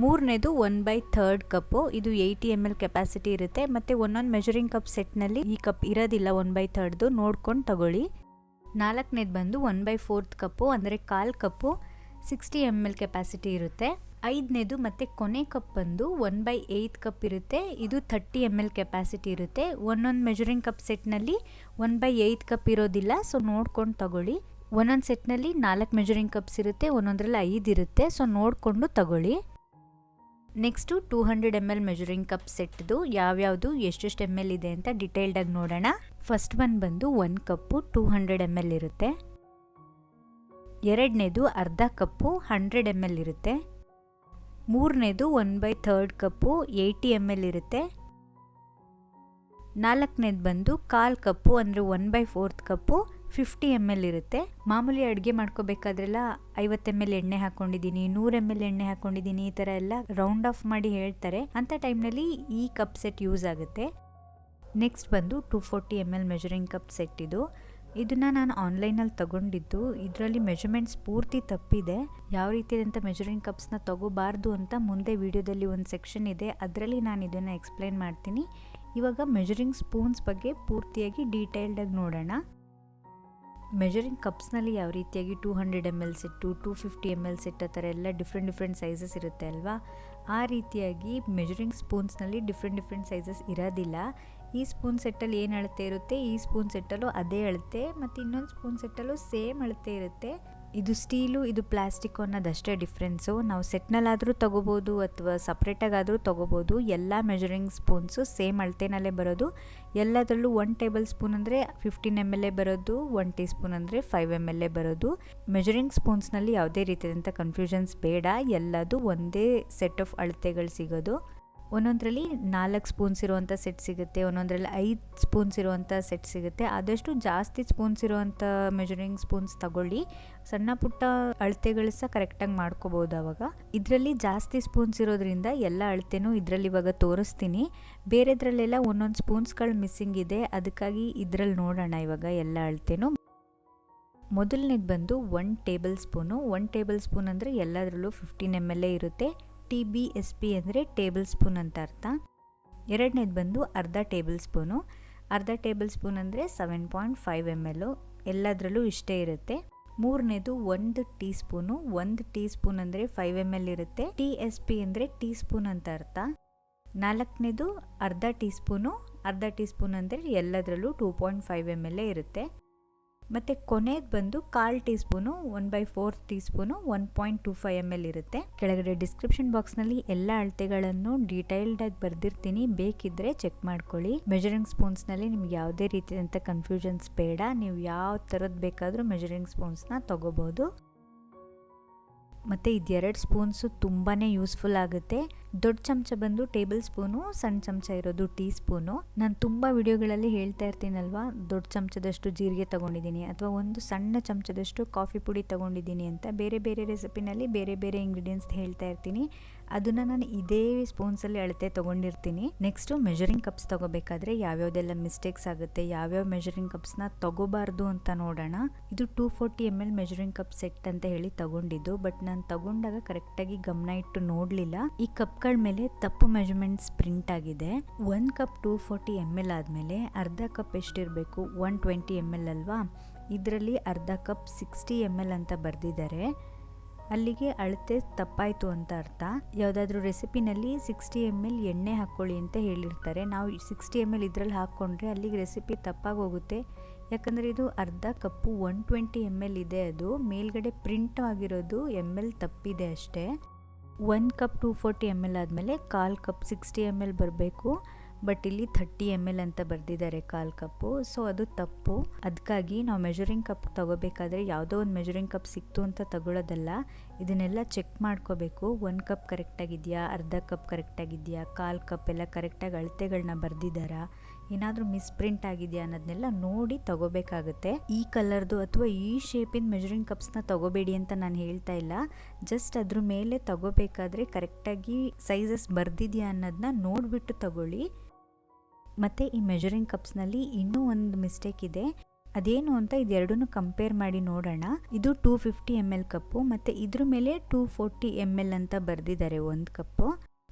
ಮೂರನೇದು ಒನ್ ಬೈ ಥರ್ಡ್ ಕಪ್ಪು ಇದು ಏಯ್ಟಿ ಎಂ ಎಲ್ ಕೆಪಾಸಿಟಿ ಇರುತ್ತೆ. ಮತ್ತು ಒಂದೊಂದು ಮೆಜರಿಂಗ್ ಕಪ್ ಸೆಟ್ನಲ್ಲಿ ಈ ಕಪ್ ಇರೋದಿಲ್ಲ ಒನ್ ಬೈ ಥರ್ಡ್ದು ನೋಡ್ಕೊಂಡು ತಗೊಳ್ಳಿ. ನಾಲ್ಕನೇದು ಬಂದು ಒನ್ ಬೈ ಫೋರ್ತ್ ಕಪ್ಪು ಅಂದರೆ ಕಾಲು cup sixty M L capacity ಇರುತ್ತೆ. ಐದನೇದು ಮತ್ತು ಕೊನೆ ಕಪ್ ಬಂದು ಒನ್ ಬೈ ಏಯ್ತ್ ಕಪ್ ಇರುತ್ತೆ. ಇದು ಥರ್ಟಿ ಎಂ ಎಲ್ ಕೆಪಾಸಿಟಿ ಇರುತ್ತೆ. ಒಂದೊಂದು ಮೆಜರಿಂಗ್ ಕಪ್ ಸೆಟ್ನಲ್ಲಿ ಒನ್ ಬೈ ಏಯ್ತ್ ಕಪ್ ಇರೋದಿಲ್ಲ ಸೊ ನೋಡ್ಕೊಂಡು ತಗೊಳ್ಳಿ. ಒಂದೊಂದು ಸೆಟ್ನಲ್ಲಿ ನಾಲ್ಕು ಮೆಜರಿಂಗ್ ಕಪ್ಸ್ ಇರುತ್ತೆ, ಒಂದೊಂದರಲ್ಲಿ ಐದು ಇರುತ್ತೆ. ಸೊ ನೋಡಿಕೊಂಡು ತಗೊಳ್ಳಿ. Next two hundred M L measuring cup ಸೆಟ್ದು ಯಾವ್ಯಾವುದು, ಎಷ್ಟೆಷ್ಟು ಎಂ ಎಲ್ ಇದೆ ಅಂತ ಡಿಟೇಲ್ಡಾಗಿ ನೋಡೋಣ. ಫಸ್ಟ್ ಒನ್ ಬಂದು one cup two hundred M L ಇರುತ್ತೆ. ಎರಡನೇದು ಅರ್ಧ ಕಪ್ಪು ಹಂಡ್ರೆಡ್ ಎಂ ಎಲ್ ಇರುತ್ತೆ. ಮೂರನೇದು one by third cup eighty M L ಇರುತ್ತೆ. ನಾಲ್ಕನೇದು ಬಂದು ಕಾಲು ಕಪ್ಪು, ಅಂದರೆ one by fourth cup. Fifty M L ಇರುತ್ತೆ. ಮಾಮೂಲಿ ಅಡುಗೆ ಮಾಡ್ಕೋಬೇಕಾದ್ರೆಲ್ಲ ಐವತ್ತು ಎಂ ಎಲ್ ಎಣ್ಣೆ ಹಾಕೊಂಡಿದ್ದೀನಿ, ನೂರು ಎಂ ಎಲ್ ಎಣ್ಣೆ ಹಾಕೊಂಡಿದ್ದೀನಿ, ಈ ಥರ ಎಲ್ಲ ರೌಂಡ್ ಆಫ್ ಮಾಡಿ ಹೇಳ್ತಾರೆ. ಅಂಥ ಟೈಮ್ನಲ್ಲಿ ಈ ಕಪ್ ಸೆಟ್ ಯೂಸ್ ಆಗುತ್ತೆ. ನೆಕ್ಸ್ಟ್ ಬಂದು two forty M L measuring cup set ಇದು. ಇದನ್ನು ನಾನು ಆನ್ಲೈನಲ್ಲಿ ತಗೊಂಡಿದ್ದು. ಇದರಲ್ಲಿ ಮೆಜರ್ಮೆಂಟ್ಸ್ ಪೂರ್ತಿ ತಪ್ಪಿದೆ. ಯಾವ ರೀತಿಯಾದಂಥ ಮೆಜರಿಂಗ್ ಕಪ್ಸ್ನ ತಗೋಬಾರ್ದು ಅಂತ ಮುಂದೆ ವಿಡಿಯೋದಲ್ಲಿ ಒಂದು ಸೆಕ್ಷನ್ ಇದೆ. ಅದರಲ್ಲಿ ನಾನು ಇದನ್ನು ಎಕ್ಸ್ಪ್ಲೈನ್ ಮಾಡ್ತೀನಿ. ಇವಾಗ ಮೆಜರಿಂಗ್ ಸ್ಪೂನ್ಸ್ ಬಗ್ಗೆ ಪೂರ್ತಿಯಾಗಿ ಡೀಟೇಲ್ಡಾಗಿ ನೋಡೋಣ. ಮೆಜರಿಂಗ್ ಕಪ್ಸ್ನಲ್ಲಿ ಯಾವ ರೀತಿಯಾಗಿ two hundred M L set two fifty M L set ಆ ಥರ ಎಲ್ಲ ಡಿಫ್ರೆಂಟ್ ಡಿಫ್ರೆಂಟ್ ಸೈಜಸ್ ಇರುತ್ತೆ ಅಲ್ವಾ? ಆ ರೀತಿಯಾಗಿ ಮೆಜರಿಂಗ್ ಸ್ಪೂನ್ಸ್ನಲ್ಲಿ ಡಿಫ್ರೆಂಟ್ ಡಿಫ್ರೆಂಟ್ ಸೈಜಸ್ ಇರೋದಿಲ್ಲ. ಈ ಸ್ಪೂನ್ ಸೆಟ್ಟಲ್ಲಿ ಏನು ಅಳತೆ ಇರುತ್ತೆ? ಈ ಸ್ಪೂನ್ ಸೆಟ್ಟಲ್ಲೂ ಅದೇ ಅಳತೆ, ಮತ್ತು ಇನ್ನೊಂದು ಸ್ಪೂನ್ ಸೆಟ್ಟಲ್ಲೂ ಸೇಮ್ ಅಳತೆ ಇರುತ್ತೆ. ಇದು ಸ್ಟೀಲು, ಇದು ಪ್ಲಾಸ್ಟಿಕ್ಕು ಅನ್ನೋದಷ್ಟೇ ಡಿಫ್ರೆನ್ಸು. ನಾವು ಸೆಟ್ನಲ್ಲಾದರೂ ತೊಗೋಬೋದು ಅಥವಾ ಸಪ್ರೇಟಾಗಾದರೂ ತೊಗೋಬೋದು. ಎಲ್ಲ ಮೆಜರಿಂಗ್ ಸ್ಪೂನ್ಸು ಸೇಮ್ ಅಳತೆನಲ್ಲೇ ಬರೋದು. ಎಲ್ಲದರಲ್ಲೂ ಒನ್ ಟೇಬಲ್ ಸ್ಪೂನ್ ಅಂದರೆ ಫಿಫ್ಟೀನ್ ಎಂ ಎಲ್ ಎ ಬರೋದು, ಒನ್ ಟೀ ಸ್ಪೂನ್ ಅಂದರೆ ಫೈವ್ ಎಂ ಎಲ್ ಎ ಬರೋದು. ಮೆಜರಿಂಗ್ ಸ್ಪೂನ್ಸ್ನಲ್ಲಿ ಯಾವುದೇ ರೀತಿಯಾದಂಥ ಕನ್ಫ್ಯೂಷನ್ಸ್ ಬೇಡ. ಎಲ್ಲದು ಒಂದೇ ಸೆಟ್ ಆಫ್ ಅಳತೆಗಳು ಸಿಗೋದು. ಒಂದೊಂದರಲ್ಲಿ ನಾಲ್ಕು ಸ್ಪೂನ್ಸ್ ಇರುವಂಥ ಸೆಟ್ ಸಿಗುತ್ತೆ, ಒಂದೊಂದರಲ್ಲಿ ಐದು ಸ್ಪೂನ್ಸ್ ಇರುವಂಥ ಸೆಟ್ ಸಿಗುತ್ತೆ. ಆದಷ್ಟು ಜಾಸ್ತಿ ಸ್ಪೂನ್ಸ್ ಇರುವಂಥ ಮೆಜರಿಂಗ್ ಸ್ಪೂನ್ಸ್ ತಗೊಳ್ಳಿ. ಸಣ್ಣ ಪುಟ್ಟ ಅಳತೆಗಳು ಸಹ ಕರೆಕ್ಟಾಗಿ ಮಾಡ್ಕೋಬೋದು ಅವಾಗ. ಇದರಲ್ಲಿ ಜಾಸ್ತಿ ಸ್ಪೂನ್ಸ್ ಇರೋದ್ರಿಂದ ಎಲ್ಲ ಅಳತೆನೂ ಇದರಲ್ಲಿ ಇವಾಗ ತೋರಿಸ್ತೀನಿ. ಬೇರೆದ್ರಲ್ಲೆಲ್ಲ ಒಂದೊಂದು ಸ್ಪೂನ್ಸ್ಗಳು ಮಿಸ್ಸಿಂಗ್ ಇದೆ. ಅದಕ್ಕಾಗಿ ಇದರಲ್ಲಿ ನೋಡೋಣ ಇವಾಗ ಎಲ್ಲ ಅಳತೆನೂ. ಮೊದಲನೇದು ಬಂದು one tablespoon one tablespoon ಅಂದರೆ ಎಲ್ಲದರಲ್ಲೂ ಫಿಫ್ಟೀನ್ ಎಂ ಎಲ್ ಎ ಇರುತ್ತೆ. ಟಿ ಬಿ ಎಸ್ ಪಿ ಅಂದರೆ ಟೇಬಲ್ ಸ್ಪೂನ್ ಅಂತ ಅರ್ಥ. ಎರಡನೇದು ಬಂದು ಅರ್ಧ ಟೇಬಲ್ ಸ್ಪೂನು ಅರ್ಧ ಟೇಬಲ್ ಸ್ಪೂನ್ ಅಂದರೆ seven point five M L ಎಲ್ಲದರಲ್ಲೂ ಇಷ್ಟೇ ಇರುತ್ತೆ. ಮೂರನೇದು ಒಂದು ಟೀ ಸ್ಪೂನು ಒಂದು ಟೀ ಸ್ಪೂನ್ ಅಂದರೆ ಫೈವ್ ಎಂ ಎಲ್ ಇರುತ್ತೆ. ಟಿ ಎಸ್ ಪಿ ಅಂದರೆ ಟೀ ಸ್ಪೂನ್ ಅಂತ ಅರ್ಥ. ನಾಲ್ಕನೇದು ಅರ್ಧ ಟೀ ಸ್ಪೂನು ಅರ್ಧ ಟೀ ಸ್ಪೂನ್ ಅಂದರೆ ಎಲ್ಲದರಲ್ಲೂ two point five M L ಇರುತ್ತೆ. ಮತ್ತು ಕೊನೆಗೆ ಬಂದು ಕಾಲು teaspoon one by four teaspoon one point two five M L ಇರುತ್ತೆ. ಕೆಳಗಡೆ ಡಿಸ್ಕ್ರಿಪ್ಷನ್ ಬಾಕ್ಸ್ನಲ್ಲಿ ಎಲ್ಲ ಅಳತೆಗಳನ್ನು ಡೀಟೈಲ್ಡಾಗಿ ಬರೆದಿರ್ತೀನಿ. ಬೇಕಿದ್ದರೆ ಚೆಕ್ ಮಾಡ್ಕೊಳ್ಳಿ. ಮೆಜರಿಂಗ್ ಸ್ಪೂನ್ಸ್ನಲ್ಲಿ ನಿಮ್ಗೆ ಯಾವುದೇ ರೀತಿಯಾದಂಥ ಕನ್ಫ್ಯೂಷನ್ಸ್ ಬೇಡ. ನೀವು ಯಾವ ಥರದ್ದು ಬೇಕಾದರೂ ಮೆಜರಿಂಗ್ ಸ್ಪೂನ್ಸ್ನ ತೊಗೋಬೋದು. ಮತ್ತು ಇದೆರಡು ಸ್ಪೂನ್ಸು ತುಂಬಾ ಯೂಸ್ಫುಲ್ ಆಗುತ್ತೆ. ದೊಡ್ಡ ಚಮಚ ಬಂದು ಟೇಬಲ್ ಸ್ಪೂನು, ಸಣ್ಣ ಚಮಚ ಇರೋದು ಟೀ ಸ್ಪೂನು. ನಾನು ತುಂಬ ವಿಡಿಯೋಗಳಲ್ಲಿ ಹೇಳ್ತಾ ಇರ್ತೀನಲ್ವಾ, ದೊಡ್ಡ ಚಮಚದಷ್ಟು ಜೀರಿಗೆ ತೊಗೊಂಡಿದ್ದೀನಿ ಅಥವಾ ಒಂದು ಸಣ್ಣ ಚಮಚದಷ್ಟು ಕಾಫಿ ಪುಡಿ ತೊಗೊಂಡಿದ್ದೀನಿ ಅಂತ ಬೇರೆ ಬೇರೆ ರೆಸಿಪಿನಲ್ಲಿ ಬೇರೆ ಬೇರೆ ಇಂಗ್ರೀಡಿಯೆಂಟ್ಸ್ ಹೇಳ್ತಾ ಇರ್ತೀನಿ. ಅದನ್ನು ನಾನು ಇದೇ ಸ್ಪೂನ್ಸಲ್ಲಿ ಅಳತೆ ತೊಗೊಂಡಿರ್ತೀನಿ. ನೆಕ್ಸ್ಟು ಮೆಜರಿಂಗ್ ಕಪ್ಸ್ ತೊಗೋಬೇಕಾದ್ರೆ ಯಾವ್ಯಾವ್ದೆಲ್ಲ ಮಿಸ್ಟೇಕ್ಸ್ ಆಗುತ್ತೆ, ಯಾವ್ಯಾವ ಮೆಜರಿಂಗ್ ಕಪ್ಸ್ನ ತಗೋಬಾರ್ದು ಅಂತ ನೋಡೋಣ. ಇದು two forty M L measuring cup set ಅಂತ ಹೇಳಿ ತಗೊಂಡಿದ್ದು ಬಟ್ ನಾನು ತಗೊಂಡಾಗ ಕರೆಕ್ಟಾಗಿ ಗಮನ ಇಟ್ಟು ನೋಡಲಿಲ್ಲ. ಈ ಕಪ್ಗಳ ಮೇಲೆ ತಪ್ಪು ಮೆಜರ್ಮೆಂಟ್ಸ್ ಪ್ರಿಂಟ್ ಆಗಿದೆ. ಒಂದು cup two forty M L ಆದಮೇಲೆ ಅರ್ಧ ಕಪ್ ಎಷ್ಟಿರಬೇಕು? ಒನ್ ಟ್ವೆಂಟಿ ಎಂ ಎಲ್ ಅಲ್ವಾ? ಇದರಲ್ಲಿ ಅರ್ಧ ಕಪ್ ಸಿಕ್ಸ್ಟಿ ಎಂ ಎಲ್ ಅಂತ ಬರೆದಿದ್ದಾರೆ. ಅಲ್ಲಿಗೆ ಅಳತೆ ತಪ್ಪಾಯಿತು ಅಂತ ಅರ್ಥ. ಯಾವುದಾದ್ರೂ ರೆಸಿಪಿನಲ್ಲಿ ಸಿಕ್ಸ್ಟಿ ಎಂ ಎಲ್ ಎಣ್ಣೆ ಹಾಕ್ಕೊಳ್ಳಿ ಅಂತ ಹೇಳಿರ್ತಾರೆ. ನಾವು ಸಿಕ್ಸ್ಟಿ ಎಂ ಎಲ್ ಇದರಲ್ಲಿ ಹಾಕ್ಕೊಂಡ್ರೆ ಅಲ್ಲಿಗೆ ರೆಸಿಪಿ ತಪ್ಪಾಗಿ ಹೋಗುತ್ತೆ. ಯಾಕಂದರೆ ಇದು ಅರ್ಧ cup one twenty M L ಇದೆ ಅದು. ಮೇಲ್ಗಡೆ ಪ್ರಿಂಟ್ ಆಗಿರೋದು ಎಂ ಎಲ್ ತಪ್ಪಿದೆ ಅಷ್ಟೇ. One cup two forty M L ಆದಮೇಲೆ ಕಾಲು ಕಪ್ ಸಿಕ್ಸ್ಟಿ ಎಂ ಎಲ್ ಬರಬೇಕು. ಬಟ್ ಇಲ್ಲಿ ಥರ್ಟಿ ಎಂ ಎಲ್ ಅಂತ ಬರೆದಿದ್ದಾರೆ ಕಾಲು ಕಪ್ಪು. ಸೊ ಅದು ತಪ್ಪು. ಅದಕ್ಕಾಗಿ ನಾವು ಮೆಜರಿಂಗ್ ಕಪ್ ತಗೋಬೇಕಾದ್ರೆ ಯಾವುದೋ ಒಂದು ಮೆಜರಿಂಗ್ ಕಪ್ ಸಿಕ್ತು ಅಂತ ತಗೊಳ್ಳೋದಲ್ಲ ಇದನ್ನೆಲ್ಲ ಚೆಕ್ ಮಾಡ್ಕೋಬೇಕು. ಒಂದು ಕಪ್ ಕರೆಕ್ಟಾಗಿದೆಯಾ ಅರ್ಧ ಕಪ್ ಕರೆಕ್ಟಾಗಿದೆಯಾ ಕಾಲು ಕಪ್ ಎಲ್ಲ ಕರೆಕ್ಟಾಗಿ ಅಳತೆಗಳನ್ನ ಬರೆದಿದ್ದಾರಾ? ಏನಾದರೂ ಮಿಸ್ಪ್ರಿಂಟ್ ಆಗಿದೆಯಾ ಅನ್ನೋದನ್ನೆಲ್ಲ ನೋಡಿ ತಗೋಬೇಕಾಗುತ್ತೆ. ಈ ಕಲರ್ದು ಅಥವಾ ಈ ಶೇಪಿನ ಮೆಜರಿಂಗ್ ಕಪ್ಸ್ನ ತಗೋಬೇಡಿ ಅಂತ ನಾನು ಹೇಳ್ತಾ ಇಲ್ಲ. ಜಸ್ಟ್ ಅದ್ರ ಮೇಲೆ ತಗೋಬೇಕಾದ್ರೆ ಕರೆಕ್ಟಾಗಿ ಸೈಜಸ್ ಬರ್ದಿದೆಯಾ ಅನ್ನೋದನ್ನ ನೋಡಿಬಿಟ್ಟು ತಗೊಳ್ಳಿ. ಮತ್ತು ಈ ಮೆಜರಿಂಗ್ ಕಪ್ಸ್ನಲ್ಲಿ ಇನ್ನೂ ಒಂದು ಮಿಸ್ಟೇಕ್ ಇದೆ. ಅದೇನು ಅಂತ ಇದೆರಡನ್ನೂ ಕಂಪೇರ್ ಮಾಡಿ ನೋಡೋಣ. ಇದು two fifty M L cup ಮತ್ತು ಇದ್ರ ಮೇಲೆ ಟೂ ಫೋರ್ಟಿ ಎಂ ಎಲ್ ಅಂತ ಬರೆದಿದ್ದಾರೆ ಒಂದು ಕಪ್ಪು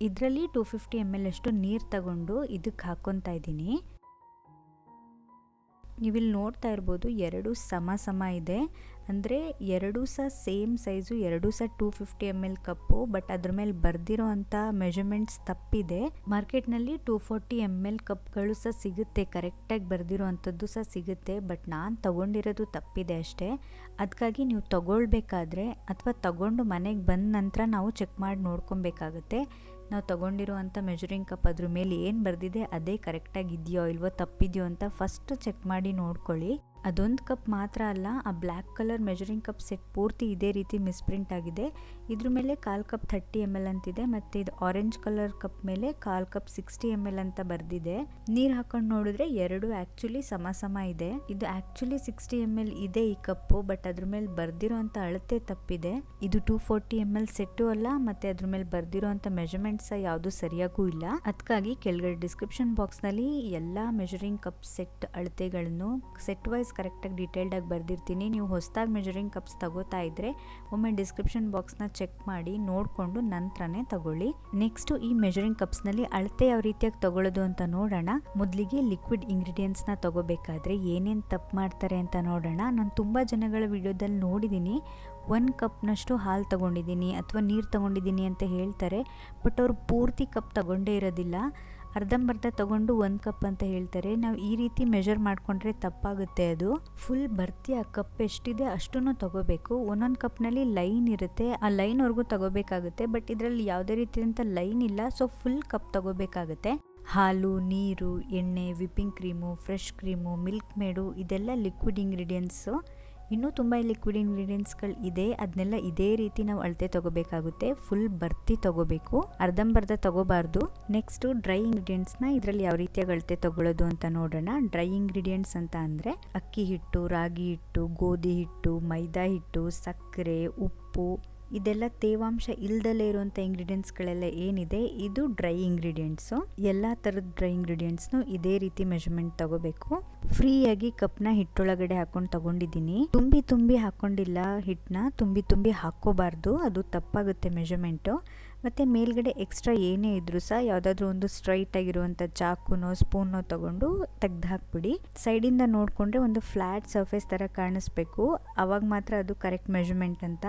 ಇದರಲ್ಲಿ ಟೂ ಫಿಫ್ಟಿ ಎಂ ಎಲ್ ಅಷ್ಟು ನೀರು ತಗೊಂಡು ಇದಕ್ಕೆ ಹಾಕ್ಕೊತಾ ಇದ್ದೀನಿ. ನೀವಿಲ್ಲಿ ನೋಡ್ತಾ ಇರ್ಬೋದು ಎರಡು ಸಮ ಸಮ ಇದೆ. ಅಂದರೆ ಎರಡೂ ಸಹ ಸೇಮ್ ಸೈಜು, ಎರಡೂ ಸಹ two fifty M L cup, but ಅದ್ರ ಮೇಲೆ ಬರ್ದಿರೋ ಅಂಥ ಮೆಜರ್ಮೆಂಟ್ಸ್ ತಪ್ಪಿದೆ. ಮಾರ್ಕೆಟ್ನಲ್ಲಿ ಟೂ ಫೋರ್ಟಿ ಎಂ ಎಲ್ ಕಪ್ಗಳು ಸಹ ಸಿಗುತ್ತೆ ಕರೆಕ್ಟಾಗಿ ಬರ್ದಿರೋ ಅಂಥದ್ದು ಸಹ ಸಿಗುತ್ತೆ, ಬಟ್ ನಾನು ತಗೊಂಡಿರೋದು ತಪ್ಪಿದೆ ಅಷ್ಟೇ. ಅದಕ್ಕಾಗಿ ನೀವು ತಗೊಳ್ಬೇಕಾದ್ರೆ, ಅಥವಾ ತಗೊಂಡು ಮನೆಗೆ ಬಂದ ನಂತರ ನಾವು ಚೆಕ್ ಮಾಡಿ ನೋಡ್ಕೊಬೇಕಾಗುತ್ತೆ. ನಾವು ತಗೊಂಡಿರುವಂಥ ಮೆಜರಿಂಗ್ ಕಪ್ ಅದ್ರ ಮೇಲೆ ಏನು ಬರೆದಿದೆ, ಅದೇ ಕರೆಕ್ಟಾಗಿ ಇದೆಯೋ ಇಲ್ವೋ ತಪ್ಪಿದೆಯೋ ಅಂತ ಫಸ್ಟ್ ಚೆಕ್ ಮಾಡಿ ನೋಡ್ಕೊಳ್ಳಿ. ಅದೊಂದು ಕಪ್ ಮಾತ್ರ ಅಲ್ಲ, ಆ black colour measuring cup set ಪೂರ್ತಿ ಇದೇ ರೀತಿ ಮಿಸ್ಪ್ರಿಂಟ್ ಆಗಿದೆ. ಇದ್ರ ಮೇಲೆ ಕಾಲು ಕಪ್ ಥರ್ಟಿ ಎಂ ಎಲ್ ಅಂತಿದೆ, ಮತ್ತು ಇದು ಆರೆಂಜ್ ಕಲರ್ ಕಪ್ ಮೇಲೆ ಕಾಲು ಕಪ್ ಸಿಕ್ಸ್ಟಿ ಎಂ ಎಲ್ ಅಂತ ಬರ್ದಿದೆ. ನೀರು ಹಾಕೊಂಡು ನೋಡಿದ್ರೆ ಎರಡು ಆ್ಯಕ್ಚುಲಿ ಸಮ ಸಮ ಇದೆ. ಇದು ಆ್ಯಕ್ಚುಲಿ ಸಿಕ್ಸ್ಟಿ ಎಂ ಎಲ್ ಇದೆ ಈ ಕಪ್ಪು, ಬಟ್ ಅದ್ರ ಮೇಲೆ ಬರ್ದಿರೋ ಅಂತ ಅಳತೆ ತಪ್ಪಿದೆ. ಇದು two forty M L set ಅಲ್ಲ, ಮತ್ತು ಅದ್ರ ಮೇಲೆ ಬರ್ದಿರೋ ಮೆಜರ್ಮೆಂಟ್ ಮೆಜರ್ಮೆಂಟ್ಸ್ ಯಾವುದು ಸರಿಯಾಗೂ ಇಲ್ಲ. ಅದಕ್ಕಾಗಿ ಕೆಳಗಡೆ ಡಿಸ್ಕ್ರಿಪ್ಷನ್ ಬಾಕ್ಸ್ನಲ್ಲಿ ಎಲ್ಲ ಮೆಜರಿಂಗ್ ಕಪ್ ಸೆಟ್ ಅಳತೆಗಳನ್ನು ಸೆಟ್ ವೈಸ್ ಕರೆಕ್ಟಾಗಿ ಡೀಟೇಲ್ಡಾಗಿ ಬರೆದಿರ್ತೀನಿ. ನೀವು ಹೊಸದಾಗಿ ಮೆಜರಿಂಗ್ ಕಪ್ಸ್ ತಗೋತಾ ಇದ್ದರೆ ಒಮ್ಮೆ ಡಿಸ್ಕ್ರಿಪ್ಷನ್ ಬಾಕ್ಸ್ನ ಚೆಕ್ ಮಾಡಿ ನೋಡಿಕೊಂಡು ನಂತರನೇ ತಗೊಳ್ಳಿ. ನೆಕ್ಸ್ಟು ಈ ಮೆಜರಿಂಗ್ ಕಪ್ಸ್ನಲ್ಲಿ ಅಳತೆ ಯಾವ ರೀತಿಯಾಗಿ ತಗೊಳ್ಳೋದು ಅಂತ ನೋಡೋಣ. ಮೊದಲಿಗೆ ಲಿಕ್ವಿಡ್ ಇಂಗ್ರೀಡಿಯೆಂಟ್ಸ್ನ ತಗೋಬೇಕಾದ್ರೆ ಏನೇನು ತಪ್ಪು ಮಾಡ್ತಾರೆ ಅಂತ ನೋಡೋಣ. ನಾನು ತುಂಬ ಜನಗಳ ವಿಡಿಯೋದಲ್ಲಿ ನೋಡಿದ್ದೀನಿ ಒಂದು ಕಪ್ನಷ್ಟು ಹಾಲು ತಗೊಂಡಿದ್ದೀನಿ ಅಥವಾ ನೀರು ತಗೊಂಡಿದ್ದೀನಿ ಅಂತ ಹೇಳ್ತಾರೆ. ಬಟ್ ಅವರು ಪೂರ್ತಿ ಕಪ್ ತಗೊಂಡೇ ಇರೋದಿಲ್ಲ. ಅರ್ಧಂಬರ್ಧ ತಗೊಂಡು ಒಂದು ಕಪ್ ಅಂತ ಹೇಳ್ತಾರೆ. ನಾವು ಈ ರೀತಿ ಮೆಜರ್ ಮಾಡಿಕೊಂಡ್ರೆ ತಪ್ಪಾಗುತ್ತೆ ಅದು. ಫುಲ್ ಬರ್ತಿ ಆ ಕಪ್ ಎಷ್ಟಿದೆ ಅಷ್ಟನ್ನು ತಗೋಬೇಕು. ಒಂದೊಂದು ಕಪ್ನಲ್ಲಿ ಲೈನ್ ಇರುತ್ತೆ. ಆ ಲೈನ್ವರೆಗೂ ತಗೋಬೇಕಾಗುತ್ತೆ. ಬಟ್ ಇದರಲ್ಲಿ ಯಾವುದೇ ರೀತಿಯಂಥ ಲೈನ್ ಇಲ್ಲ. ಸೊ ಫುಲ್ ಕಪ್ ತಗೋಬೇಕಾಗುತ್ತೆ. ಹಾಲು, ನೀರು, ಎಣ್ಣೆ whipping cream fresh cream milk made ಇದೆಲ್ಲ ಲಿಕ್ವಿಡ್ ಇಂಗ್ರೀಡಿಯೆಂಟ್ಸು ಇನ್ನೂ ತುಂಬ ಲಿಕ್ವಿಡ್ ಇಂಗ್ರೀಡಿಯೆಂಟ್ಸ್ಗಳು ಇದೆ. ಅದನ್ನೆಲ್ಲ ಇದೇ ರೀತಿ ನಾವು ಅಳತೆ ತಗೋಬೇಕಾಗುತ್ತೆ. ಫುಲ್ ಬರ್ತಿ ತಗೋಬೇಕು. ಅರ್ಧಂಬರ್ಧ ತಗೋಬಾರ್ದು. ನೆಕ್ಸ್ಟು ಡ್ರೈ ಇಂಗ್ರೀಡಿಯೆಂಟ್ಸ್ನ ಇದರಲ್ಲಿ ಯಾವ ರೀತಿಯಾಗಿ ಅಳತೆ ತಗೊಳ್ಳೋದು ಅಂತ ನೋಡೋಣ. ಡ್ರೈ ಇಂಗ್ರೀಡಿಯೆಂಟ್ಸ್ ಅಂತ ಅಂದರೆ ಅಕ್ಕಿ ಹಿಟ್ಟು, ರಾಗಿ ಹಿಟ್ಟು, ಗೋಧಿ ಹಿಟ್ಟು, ಮೈದಾ ಹಿಟ್ಟು, ಸಕ್ಕರೆ, ಉಪ್ಪು. ಇದೆಲ್ಲ ತೇವಾಂಶ ಇಲ್ದಲೇ ಇರುವಂಥ ಇಂಗ್ರೀಡಿಯೆಂಟ್ಸ್ಗಳೆಲ್ಲ ಏನಿದೆ? ಇದು ಡ್ರೈ ಇಂಗ್ರೀಡಿಯೆಂಟ್ಸು. ಎಲ್ಲ ಥರದ ಡ್ರೈ ಇಂಗ್ರೀಡಿಯೆಂಟ್ಸ್ನು ಇದೇ ರೀತಿ ಮೆಜರ್ಮೆಂಟ್ ತಗೋಬೇಕು. ಫ್ರೀಯಾಗಿ ಕಪ್ನ ಹಿಟ್ಟೊಳಗಡೆ ಹಾಕೊಂಡು ತಗೊಂಡಿದ್ದೀನಿ. ತುಂಬಿ ತುಂಬಿ ಹಾಕೊಂಡಿಲ್ಲ ಹಿಟ್ಟನ್ನ, ತುಂಬಿ ತುಂಬಿ ಹಾಕ್ಕೋಬಾರ್ದು. ಅದು ತಪ್ಪಾಗುತ್ತೆ ಮೆಜರ್ಮೆಂಟು ಮತ್ತು ಮೇಲ್ಗಡೆ ಎಕ್ಸ್ಟ್ರಾ ಏನೇ ಇದ್ರೂ ಸಹ ಯಾವುದಾದ್ರೂ ಒಂದು ಸ್ಟ್ರೈಟ್ ಆಗಿರುವಂಥ ಚಾಕುನೋ ಸ್ಪೂನೋ ತಗೊಂಡು ತೆಗ್ದು ಹಾಕ್ಬಿಡಿ ಸೈಡಿಂದ ನೋಡಿಕೊಂಡ್ರೆ ಒಂದು ಫ್ಲ್ಯಾಟ್ ಸರ್ಫೇಸ್ ಥರ ಕಾಣಿಸ್ಬೇಕು. ಅವಾಗ ಮಾತ್ರ ಅದು ಕರೆಕ್ಟ್ ಮೆಜರ್ಮೆಂಟ್ ಅಂತ.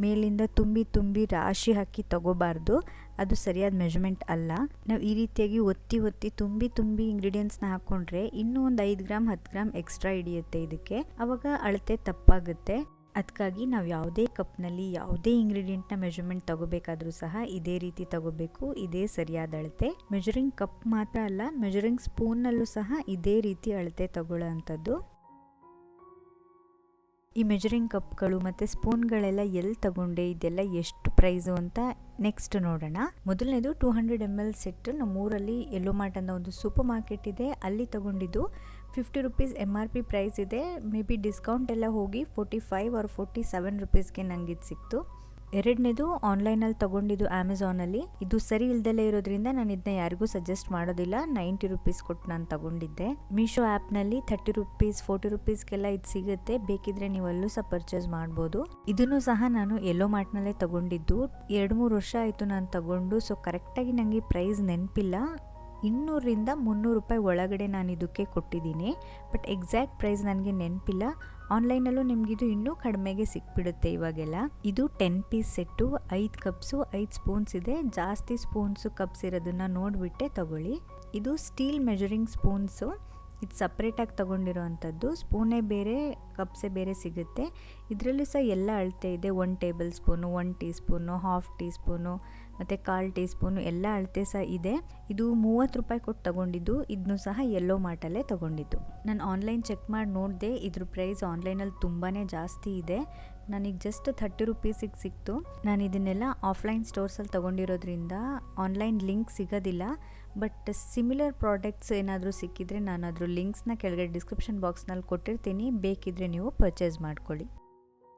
ಮೇಲಿಂದ ತುಂಬಿ ತುಂಬಿ ರಾಶಿ ಹಾಕಿ ತಗೋಬಾರ್ದು. ಅದು ಸರಿಯಾದ ಮೆಜರ್ಮೆಂಟ್ ಅಲ್ಲ. ನಾವು ಈ ರೀತಿಯಾಗಿ ಒತ್ತಿ ಒತ್ತಿ ತುಂಬಿ ತುಂಬಿ ಇಂಗ್ರೀಡಿಯೆಂಟ್ಸ್ನ ಹಾಕ್ಕೊಂಡ್ರೆ ಇನ್ನೂ ಒಂದು ಐದು ಗ್ರಾಮ್ ಹತ್ತು ಗ್ರಾಮ್ ಎಕ್ಸ್ಟ್ರಾ ಹಿಡಿಯುತ್ತೆ ಇದಕ್ಕೆ. ಅವಾಗ ಅಳತೆ ತಪ್ಪಾಗುತ್ತೆ. ಅದಕ್ಕಾಗಿ ನಾವು ಯಾವುದೇ ಕಪ್ನಲ್ಲಿ ಯಾವುದೇ ಇಂಗ್ರೀಡಿಯೆಂಟ್ನ ಮೆಜರ್ಮೆಂಟ್ ತಗೋಬೇಕಾದ್ರೂ ಸಹ ಇದೇ ರೀತಿ ತಗೋಬೇಕು, ಇದೇ ಸರಿಯಾದ ಅಳತೆ. ಮೆಜರಿಂಗ್ ಕಪ್ ಮಾತ್ರ ಅಲ್ಲ ಮೆಜರಿಂಗ್ ಸ್ಪೂನ್ನಲ್ಲೂ ಸಹ ಇದೇ ರೀತಿ ಅಳತೆ ತಗೊಳ್ಳೋ ಅಂಥದ್ದು ಈ ಮೆಜರಿಂಗ್ ಕಪ್ಗಳು ಮತ್ತು ಸ್ಪೂನ್ಗಳೆಲ್ಲ ಎಲ್ಲಿ ತಗೊಂಡೆ, ಇದೆಲ್ಲ ಎಷ್ಟು ಪ್ರೈಸು ಅಂತ ನೆಕ್ಸ್ಟ್ ನೋಡೋಣ. ಮೊದಲನೇದು two hundred M L set ನಮ್ಮೂರಲ್ಲಿ ಎಲ್ಲೋ ಮಾರ್ಟ್ ಅನ್ನೋ ಒಂದು ಸೂಪರ್ ಮಾರ್ಕೆಟ್ ಇದೆ, ಅಲ್ಲಿ ತಗೊಂಡಿದ್ದು fifty rupees M R P price ಇದೆ. ಮೇ ಬಿ ಡಿಸ್ಕೌಂಟ್ ಎಲ್ಲ ಹೋಗಿ forty five or forty seven ರುಪೀಸ್ಗೆ ನಂಗೆ ಇದು ಸಿಕ್ತು. ಎರಡನೇದು ಆನ್ಲೈನಲ್ಲಿ ತೊಗೊಂಡಿದ್ದು ಅಮೆಝಾನಲ್ಲಿ ಇದು ಸರಿ ಇಲ್ದಲೇ ಇರೋದ್ರಿಂದ ನಾನು ಇದನ್ನ ಯಾರಿಗೂ ಸಜೆಸ್ಟ್ ಮಾಡೋದಿಲ್ಲ. ನೈಂಟಿ ರುಪೀಸ್ ಕೊಟ್ಟು ನಾನು ತಗೊಂಡಿದ್ದೆ. ಮೀಶೋ ಆ್ಯಪ್ನಲ್ಲಿ ಥರ್ಟಿ ರುಪೀಸ್ ಫೋರ್ಟಿ ರುಪೀಸ್ಗೆಲ್ಲ ಇದು ಸಿಗುತ್ತೆ. ಬೇಕಿದ್ರೆ ನೀವು ಅಲ್ಲೂ ಸಹ ಪರ್ಚೇಸ್ ಮಾಡ್ಬೋದು. ಇದನ್ನು ಸಹ ನಾನು ಎಲ್ಲೋ ಮಾರ್ಟ್ನಲ್ಲೇ ತಗೊಂಡಿದ್ದು. ಎರಡು ಮೂರು ವರ್ಷ ಆಯಿತು ನಾನು ತಗೊಂಡು. ಸೊ ಕರೆಕ್ಟಾಗಿ ನನಗೆ ಪ್ರೈಸ್ ನೆನಪಿಲ್ಲ. ಇನ್ನೂರಿಂದ ಮುನ್ನೂರು ರೂಪಾಯಿ ಒಳಗಡೆ ನಾನು ಇದಕ್ಕೆ ಕೊಟ್ಟಿದ್ದೀನಿ. ಬಟ್ ಎಕ್ಸಾಕ್ಟ್ ಪ್ರೈಸ್ ನನಗೆ ನೆನಪಿಲ್ಲ. ಆನ್ಲೈನಲ್ಲೂ ನಿಮಗಿದು ಇನ್ನೂ ಕಡಿಮೆಗೆ ಸಿಕ್ಬಿಡುತ್ತೆ ಇವಾಗೆಲ್ಲ. ಇದು ಟೆನ್ ಪೀಸ್ ಸೆಟ್ಟು ಐದು ಕಪ್ಸು ಐದು ಸ್ಪೂನ್ಸ್ ಇದೆ. ಜಾಸ್ತಿ ಸ್ಪೂನ್ಸು ಕಪ್ಸ್ ಇರೋದನ್ನು ನೋಡಿಬಿಟ್ಟೆ ತಗೊಳ್ಳಿ. ಇದು ಸ್ಟೀಲ್ ಮೆಜರಿಂಗ್ ಸ್ಪೂನ್ಸು ಇದು ಸಪ್ರೇಟಾಗಿ ತೊಗೊಂಡಿರೋ ಅಂಥದ್ದು ಸ್ಪೂನೇ ಬೇರೆ ಕಪ್ಸೇ ಬೇರೆ ಸಿಗುತ್ತೆ. ಇದರಲ್ಲೂ ಸಹ ಎಲ್ಲ ಅಳತೆ ಇದೆ. One tablespoon one teaspoon half teaspoon ಮತ್ತು ಕಾಲು ಟೀ ಸ್ಪೂನು ಎಲ್ಲ ಅಳತೆ ಸಹ ಇದೆ. ಇದು ಮೂವತ್ತು ರೂಪಾಯಿ ಕೊಟ್ಟು ತಗೊಂಡಿದ್ದು ಇದನ್ನು ಸಹ ಎಲ್ಲೋ ಮಾರ್ಟಲ್ಲೇ ತೊಗೊಂಡಿದ್ದು. ನಾನು ಆನ್ಲೈನ್ ಚೆಕ್ ಮಾಡಿ ನೋಡಿದೆ, ಇದ್ರ ಪ್ರೈಸ್ ಆನ್ಲೈನಲ್ಲಿ ತುಂಬಾ ಜಾಸ್ತಿ ಇದೆ. ನನಗೆ ಜಸ್ಟ್ ಥರ್ಟಿ ರುಪೀಸಿಗೆ ಸಿಕ್ತು. ನಾನು ಇದನ್ನೆಲ್ಲ ಆಫ್ಲೈನ್ ಸ್ಟೋರ್ಸಲ್ಲಿ ತೊಗೊಂಡಿರೋದ್ರಿಂದ ಆನ್ಲೈನ್ ಲಿಂಕ್ ಸಿಗೋದಿಲ್ಲ. ಬಟ್ ಸಿಮಿಲರ್ ಪ್ರಾಡಕ್ಟ್ಸ್ ಏನಾದರೂ ಸಿಕ್ಕಿದರೆ ನಾನು ಅದ್ರ ಲಿಂಕ್ಸ್ನ ಕೆಳಗಡೆ ಡಿಸ್ಕ್ರಿಪ್ಷನ್ ಬಾಕ್ಸ್ನಲ್ಲಿ ಕೊಟ್ಟಿರ್ತೀನಿ. ಬೇಕಿದ್ರೆ ನೀವು ಪರ್ಚೇಸ್ ಮಾಡ್ಕೊಳ್ಳಿ.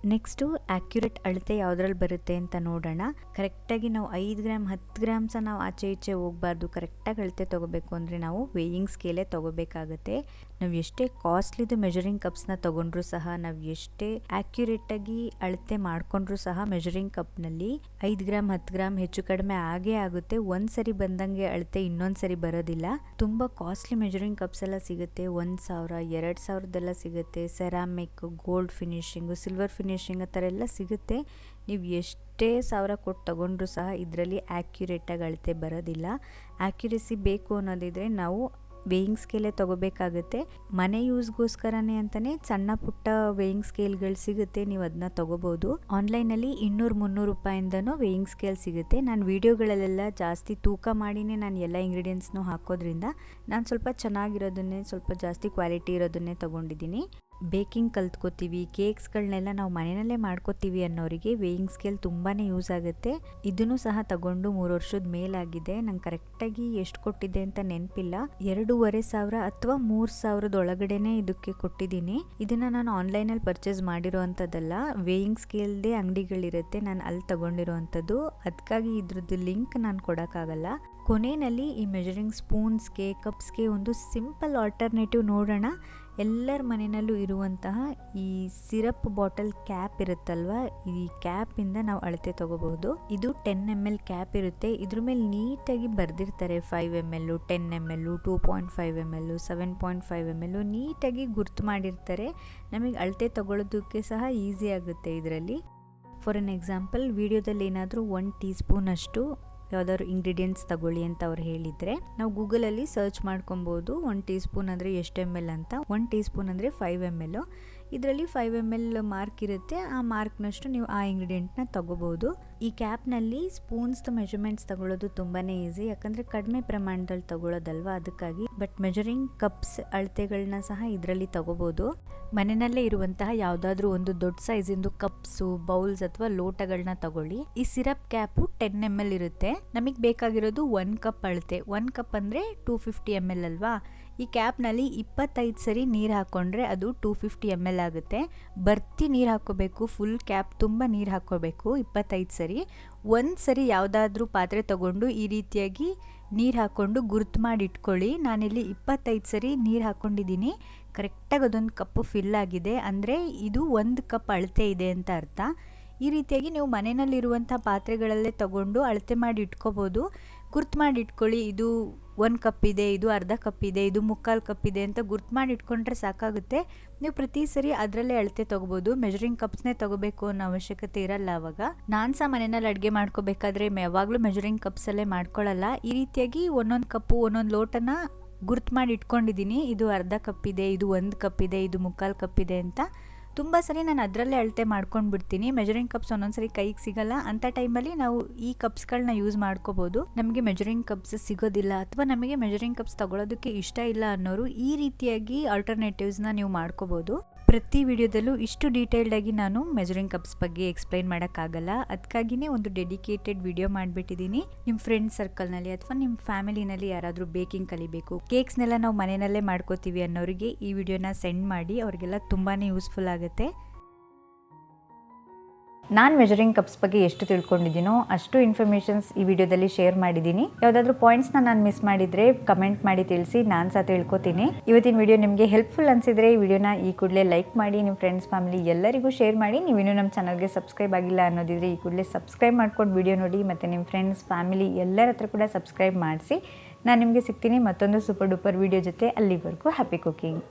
ನೆಕ್ಸ್ಟು ಆ್ಯಕ್ಯುರೇಟ್ ಅಳತೆ ಯಾವುದ್ರಲ್ಲಿ ಬರುತ್ತೆ ಅಂತ ನೋಡೋಣ. ಕರೆಕ್ಟಾಗಿ ನಾವು ಐದು ಗ್ರಾಮ್, ಹತ್ತು ಗ್ರಾಮ್ಸ ನಾವು ಆಚೆ ಈಚೆ ಹೋಗಬಾರ್ದು. ಕರೆಕ್ಟಾಗಿ ಅಳತೆ ತೊಗೋಬೇಕು ಅಂದರೆ ನಾವು ವೇಯಿಂಗ್ ಸ್ಕೇಲೇ ತೊಗೋಬೇಕಾಗತ್ತೆ. ನಾವು ಎಷ್ಟೇ ಕಾಸ್ಟ್ಲಿದು ಮೆಜರಿಂಗ್ ಕಪ್ಸ್ನ ತಗೊಂಡ್ರು ಸಹ, ನಾವು ಎಷ್ಟೇ ಆ್ಯಕ್ಯುರೇಟಾಗಿ ಅಳತೆ ಮಾಡಿಕೊಂಡ್ರು ಸಹ ಮೆಜರಿಂಗ್ ಕಪ್ನಲ್ಲಿ ಐದು ಗ್ರಾಮ್ ಹತ್ತು ಗ್ರಾಮ್ ಹೆಚ್ಚು ಕಡಿಮೆ ಆಗೇ ಆಗುತ್ತೆ. ಒಂದು ಸರಿ ಬಂದಂಗೆ ಅಳತೆ ಇನ್ನೊಂದು ಸರಿ ಬರೋದಿಲ್ಲ. ತುಂಬ ಕಾಸ್ಟ್ಲಿ ಮೆಜರಿಂಗ್ ಕಪ್ಸ್ ಎಲ್ಲ ಸಿಗುತ್ತೆ. ಒಂದು ಸಾವಿರ, ಎರಡು ಸಾವಿರದೆಲ್ಲ ಸಿಗುತ್ತೆ. Ceramic gold finishing silver finishing ಆ ಥರ ಎಲ್ಲ ಸಿಗುತ್ತೆ. ನೀವು ಎಷ್ಟೇ ಸಾವಿರ ಕೊಟ್ಟು ತಗೊಂಡ್ರು ಸಹ ಇದರಲ್ಲಿ ಆ್ಯಕ್ಯುರೇಟಾಗಿ ಅಳತೆ ಬರೋದಿಲ್ಲ. ಆ್ಯಕ್ಯುರೇಸಿ ಬೇಕು ಅನ್ನೋದಿದ್ರೆ ನಾವು ವೇಯಿಂಗ್ ಸ್ಕೇಲೇ ತೊಗೋಬೇಕಾಗುತ್ತೆ. ಮನೆ ಯೂಸ್ಗೋಸ್ಕರನೇ ಅಂತಲೇ ಸಣ್ಣ ಪುಟ್ಟ ವೇಯಿಂಗ್ ಸ್ಕೇಲ್ಗಳು ಸಿಗುತ್ತೆ, ನೀವು ಅದನ್ನ ತೊಗೋಬೋದು. ಆನ್ಲೈನಲ್ಲಿ ಇನ್ನೂರು ಮುನ್ನೂರು ರೂಪಾಯಿಂದನೂ ವೇಯಿಂಗ್ ಸ್ಕೇಲ್ ಸಿಗುತ್ತೆ. ನಾನು ವೀಡಿಯೋಗಳಲ್ಲೆಲ್ಲ ಜಾಸ್ತಿ ತೂಕ ಮಾಡಿನೇ ನಾನು ಎಲ್ಲ ಇಂಗ್ರೀಡಿಯೆಂಟ್ಸ್ನೂ ಹಾಕೋದ್ರಿಂದ ನಾನು ಸ್ವಲ್ಪ ಚೆನ್ನಾಗಿರೋದನ್ನೇ, ಸ್ವಲ್ಪ ಜಾಸ್ತಿ ಕ್ವಾಲಿಟಿ ಇರೋದನ್ನೇ ತೊಗೊಂಡಿದ್ದೀನಿ. ಬೇಕಿಂಗ್ ಕಲ್ತ್ಕೋತೀವಿ ಕೇಕ್ಸ್ಗಳನ್ನೆಲ್ಲ ನಾವು ಮನೆಯಲ್ಲೇ ಮಾಡ್ಕೋತೀವಿ ಅನ್ನೋರಿಗೆ ವೇಯಿಂಗ್ ಸ್ಕೇಲ್ ತುಂಬಾ ಯೂಸ್ ಆಗುತ್ತೆ. ಇದನ್ನು ಸಹ ತಗೊಂಡು ಮೂರು ವರ್ಷದ ಮೇಲಾಗಿದೆ. ನಂಗೆ ಕರೆಕ್ಟಾಗಿ ಎಷ್ಟು ಕೊಟ್ಟಿದ್ದೆ ಅಂತ ನೆನಪಿಲ್ಲ. ಎರಡೂವರೆ ಸಾವಿರ ಅಥವಾ ಮೂರು ಸಾವಿರದ ಒಳಗಡೆನೆ ಇದಕ್ಕೆ ಕೊಟ್ಟಿದ್ದೀನಿ. ಇದನ್ನು ನಾನು ಆನ್ಲೈನಲ್ಲಿ ಪರ್ಚೇಸ್ ಮಾಡಿರೋ ಅಂಥದ್ದಲ್ಲ ವೇಯಿಂಗ್ ಸ್ಕೇಲ್ದೇ ಅಂಗಡಿಗಳಿರುತ್ತೆ. ನಾನು ಅಲ್ಲಿ ತಗೊಂಡಿರೋ ಅಂಥದ್ದು ಅದಕ್ಕಾಗಿ ಇದ್ರದ್ದು ಲಿಂಕ್ ನಾನು ಕೊಡೋಕ್ಕಾಗಲ್ಲ. ಕೊನೆಯಲ್ಲಿ ಈ ಮೆಜರಿಂಗ್ ಸ್ಪೂನ್ಸ್ಗೆ ಕಪ್ಸ್ಗೆ ಒಂದು ಸಿಂಪಲ್ ಆಲ್ಟರ್ನೇಟಿವ್ ನೋಡೋಣ. ಎಲ್ಲರ ಮನೆಯಲ್ಲೂ ಇರುವಂತಹ ಈ ಸಿರಪ್ ಬಾಟಲ್ ಕ್ಯಾಪ್ ಇರುತ್ತಲ್ವ? ಈ ಕ್ಯಾಪಿಂದ ನಾವು ಅಳತೆ ತಗೋಬಹುದು. ಇದು ಟೆನ್ ಎಂ ಎಲ್ ಕ್ಯಾಪ್ ಇರುತ್ತೆ. ಇದ್ರ ಮೇಲೆ ನೀಟಾಗಿ ಬರೆದಿರ್ತಾರೆ five M L ten M L two point five M L seven point five M L ನೀಟಾಗಿ ಗುರ್ತು ಮಾಡಿರ್ತಾರೆ. ನಮಗೆ ಅಳತೆ ತಗೊಳ್ಳೋದಕ್ಕೆ ಸಹ ಈಸಿ ಆಗುತ್ತೆ ಇದರಲ್ಲಿ. ಫಾರ್ ಎನ್ ಎಕ್ಸಾಂಪಲ್ ವಿಡಿಯೋದಲ್ಲಿ ಏನಾದರೂ ಒನ್ ಟೀ ಸ್ಪೂನ್ ಅಷ್ಟು ಯಾವ್ದಾದ್ರು ಇಂಗ್ರೀಡಿಯೆಂಟ್ಸ್ ತಗೊಳ್ಳಿ ಅಂತ ಅವ್ರು ಹೇಳಿದರೆ, ನಾವು ಗೂಗಲಲ್ಲಿ ಸರ್ಚ್ ಮಾಡ್ಕೊಬೋದು. ಒನ್ ಟೀ ಸ್ಪೂನ್ ಅಂದರೆ ಎಷ್ಟು ಎಂ ಎಲ್ ಅಂತ. ಒನ್ ಟೀ ಸ್ಪೂನ್ ಅಂದರೆ ಫೈವ್ ಎಂ ಎಲ್ ಇದರಲ್ಲಿ ಫೈವ್ ಎಂ ಎಲ್ ಮಾರ್ಕ್ ಇರುತ್ತೆ. ಆ ಮಾರ್ಕ್ನಷ್ಟು ನೀವು ಆ ಇಂಗ್ರೀಡಿಯೆಂಟ್ನ ತಗೋಬೋದು. ಈ ಕ್ಯಾಪ್ನಲ್ಲಿ ಸ್ಪೂನ್ಸ್ದು ಮೆಜರ್ಮೆಂಟ್ಸ್ ತಗೊಳ್ಳೋದು ತುಂಬಾ ಈಸಿ ಯಾಕಂದರೆ ಕಡಿಮೆ ಪ್ರಮಾಣದಲ್ಲಿ ತಗೊಳ್ಳೋದಲ್ವ ಅದಕ್ಕಾಗಿ. ಬಟ್ ಮೆಜರಿಂಗ್ ಕಪ್ಸ್ ಅಳತೆಗಳನ್ನ ಸಹ ಇದರಲ್ಲಿ ತಗೋಬೋದು. ಮನೆಯಲ್ಲೇ ಇರುವಂತಹ ಯಾವುದಾದ್ರೂ ಒಂದು ದೊಡ್ಡ ಸೈಜಿಂದು ಕಪ್ಸು ಬೌಲ್ಸ್ ಅಥವಾ ಲೋಟಗಳನ್ನ ತಗೊಳ್ಳಿ. ಈ syrup cap ten M L ಇರುತ್ತೆ. ನಮಗೆ ಬೇಕಾಗಿರೋದು ಒನ್ ಕಪ್ ಅಳತೆ. ಒನ್ ಕಪ್ ಅಂದರೆ ಟೂ ಫಿಫ್ಟಿ ಎಂ ಎಲ್ ಅಲ್ವಾ? ಈ ಕ್ಯಾಪ್ನಲ್ಲಿ ಇಪ್ಪತ್ತೈದು ಸರಿ ನೀರು ಹಾಕ್ಕೊಂಡ್ರೆ ಅದು ಟೂ ಫಿಫ್ಟಿ ಎಂ ಎಲ್ ಆಗುತ್ತೆ. ಬರ್ತಿ ನೀರು ಹಾಕ್ಕೋಬೇಕು ಫುಲ್ ಕ್ಯಾಪ್ ತುಂಬ ನೀರು ಹಾಕ್ಕೋಬೇಕು, ಇಪ್ಪತ್ತೈದು ಸರಿ. ಒಂದು ಸರಿ ಯಾವುದಾದ್ರೂ ಪಾತ್ರೆ ತಗೊಂಡು ಈ ರೀತಿಯಾಗಿ ನೀರು ಹಾಕ್ಕೊಂಡು ಗುರುತು ಮಾಡಿ ಇಟ್ಕೊಳ್ಳಿ. ನಾನಿಲ್ಲಿ ಇಪ್ಪತ್ತೈದು ಸರಿ ನೀರು ಹಾಕ್ಕೊಂಡಿದ್ದೀನಿ. ಕರೆಕ್ಟಾಗಿ ಅದೊಂದು ಕಪ್ಪು ಫಿಲ್ ಆಗಿದೆ. ಅಂದರೆ ಇದು ಒಂದು ಕಪ್ ಅಳತೆ ಇದೆ ಅಂತ ಅರ್ಥ. ಈ ರೀತಿಯಾಗಿ ನೀವು ಮನೆಯಲ್ಲಿರುವಂಥ ಪಾತ್ರೆಗಳಲ್ಲೇ ತಗೊಂಡು ಅಳತೆ ಮಾಡಿ ಇಟ್ಕೋಬೋದು. ಗುರ್ತು ಮಾಡಿ ಇಟ್ಕೊಳ್ಳಿ ಇದು ಒಂದು ಕಪ್ ಇದೆ, ಇದು ಅರ್ಧ ಕಪ್ ಇದೆ, ಇದು ಮುಕ್ಕಾಲು ಕಪ್ ಇದೆ ಅಂತ ಗುರ್ತು ಮಾಡಿ ಇಟ್ಕೊಂಡ್ರೆ ಸಾಕಾಗುತ್ತೆ. ನೀವು ಪ್ರತಿ ಸರಿ ಅದರಲ್ಲೇ ಅಳತೆ ತೊಗೋಬೋದು ಮೆಜರಿಂಗ್ ಕಪ್ಸ್ನೇ ತೊಗೋಬೇಕು ಅನ್ನೋ ಅವಶ್ಯಕತೆ ಇರಲ್ಲ ಅವಾಗ. ನಾನು ಸಹ ಮನೆಯಲ್ಲಿ ಅಡುಗೆ ಮಾಡ್ಕೋಬೇಕಾದ್ರೆ ಯಾವಾಗಲೂ ಮೆಜರಿಂಗ್ ಕಪ್ಸಲ್ಲೇ ಮಾಡ್ಕೊಳ್ಳಲ್ಲ ಈ ರೀತಿಯಾಗಿ ಒಂದೊಂದು ಕಪ್ಪು, ಒಂದೊಂದು ಲೋಟನ ಗುರ್ತು ಮಾಡಿ ಇಟ್ಕೊಂಡಿದ್ದೀನಿ ಇದು ಅರ್ಧ ಕಪ್ ಇದೆ, ಇದು ಒಂದು ಕಪ್ ಇದೆ, ಇದು ಮುಕ್ಕಾಲು ಕಪ್ ಇದೆ ಅಂತ ತುಂಬ ಸರಿ ನಾನು ಅದರಲ್ಲೇ ಅಳತೆ ಮಾಡ್ಕೊಂಡು ಬಿಡ್ತೀನಿ ಮೆಜರಿಂಗ್ ಕಪ್ಸ್ ಒಂದೊಂದ್ಸರಿ ಕೈಗೆ ಸಿಗಲ್ಲ. ಅಂಥ ಟೈಮಲ್ಲಿ ನಾವು ಈ ಕಪ್ಸ್ಗಳನ್ನ ಯೂಸ್ ಮಾಡ್ಕೋಬೋದು. ನಮಗೆ ಮೆಜರಿಂಗ್ ಕಪ್ಸ್ ಸಿಗೋದಿಲ್ಲ ಅಥವಾ ನಮಗೆ ಮೆಜರಿಂಗ್ ಕಪ್ಸ್ ತಗೊಳ್ಳೋದಕ್ಕೆ ಇಷ್ಟ ಇಲ್ಲ ಅನ್ನೋರು ಈ ರೀತಿಯಾಗಿ ಆಲ್ಟರ್ನೇಟಿವ್ಸ್ನ ನೀವು ಮಾಡ್ಕೋಬೋದು. ಪ್ರತಿ ವಿಡಿಯೋದಲ್ಲೂ ಇಷ್ಟು ಡೀಟೇಲ್ಡಾಗಿ ನಾನು ಮೆಜರಿಂಗ್ ಕಪ್ಸ್ ಬಗ್ಗೆ ಎಕ್ಸ್ಪ್ಲೈನ್ ಮಾಡೋಕ್ಕಾಗಲ್ಲ. ಅದಕ್ಕಾಗಿನೇ ಒಂದು ಡೆಡಿಕೇಟೆಡ್ ವಿಡಿಯೋ ಮಾಡಿಬಿಟ್ಟಿದ್ದೀನಿ ನಿಮ್ಮ ಫ್ರೆಂಡ್ ಸರ್ಕಲ್ನಲ್ಲಿ ಅಥವಾ ನಿಮ್ಮ ಫ್ಯಾಮಿಲಿನಲ್ಲಿ ಯಾರಾದರೂ ಬೇಕಿಂಗ್ ಕಲಿಬೇಕು ಕೇಕ್ಸ್ನೆಲ್ಲ ನಾವು ಮನೆಯಲ್ಲೇ ಮಾಡ್ಕೋತೀವಿ ಅನ್ನೋರಿಗೆ ಈ ವಿಡಿಯೋನ ಸೆಂಡ್ ಮಾಡಿ, ಅವರಿಗೆಲ್ಲ ತುಂಬಾ ಯೂಸ್ಫುಲ್ ಆಗುತ್ತೆ. ನಾನು ಮೆಜರಿಂಗ್ ಕಪ್ಸ್ ಬಗ್ಗೆ ಎಷ್ಟು ತಿಳ್ಕೊಂಡಿದ್ದೀನೋ ಅಷ್ಟು ಇನ್ಫಾರ್ಮೇಷನ್ಸ್ ಈ ವಿಡಿಯೋದಲ್ಲಿ ಶೇರ್ ಮಾಡಿದ್ದೀನಿ. ಯಾವುದಾದ್ರೂ ಪಾಯಿಂಟ್ಸ್ನ ನಾನು ಮಿಸ್ ಮಾಡಿದರೆ ಕಮೆಂಟ್ ಮಾಡಿ ತಿಳಿಸಿ, ನಾನು ಸಹ ತಿಳ್ಕೊತೀನಿ. ಇವತ್ತಿನ ವಿಡಿಯೋ ನಿಮಗೆ ಹೆಲ್ಪ್ಫುಲ್ ಅನಿಸಿದರೆ ಈ ವಿಡಿಯೋನ ಈ ಕೂಡಲೇ ಲೈಕ್ ಮಾಡಿ ನಿಮ್ಮ ಫ್ರೆಂಡ್ಸ್ ಫ್ಯಾಮಿಲಿ ಎಲ್ಲರಿಗೂ ಶೇರ್ ಮಾಡಿ. ನೀವು ಇನ್ನೂ ನಮ್ಮ ಚಾನಲ್ಗೆ ಸಬ್ಸ್ಕ್ರೈಬ್ ಆಗಿಲ್ಲ ಅನ್ನೋದಿದ್ರೆ ಈ ಕೂಡಲೇ ಸಬ್ಸ್ಕ್ರೈಬ್ ಮಾಡ್ಕೊಂಡು ವಿಡಿಯೋ ನೋಡಿ, ಮತ್ತು ನಿಮ್ಮ ಫ್ರೆಂಡ್ಸ್ ಫ್ಯಾಮಿಲಿ ಎಲ್ಲರ ಹತ್ರ ಕೂಡ ಸಬ್ಸ್ಕ್ರೈಬ್ ಮಾಡಿಸಿ. ನಾನು ನಿಮಗೆ ಸಿಗ್ತೀನಿ ಮತ್ತೊಂದು ಸೂಪರ್ ಡೂಪರ್ ವಿಡಿಯೋ ಜೊತೆ ಅಲ್ಲಿವರೆಗೂ ಹ್ಯಾಪಿ ಕುಕಿಂಗ್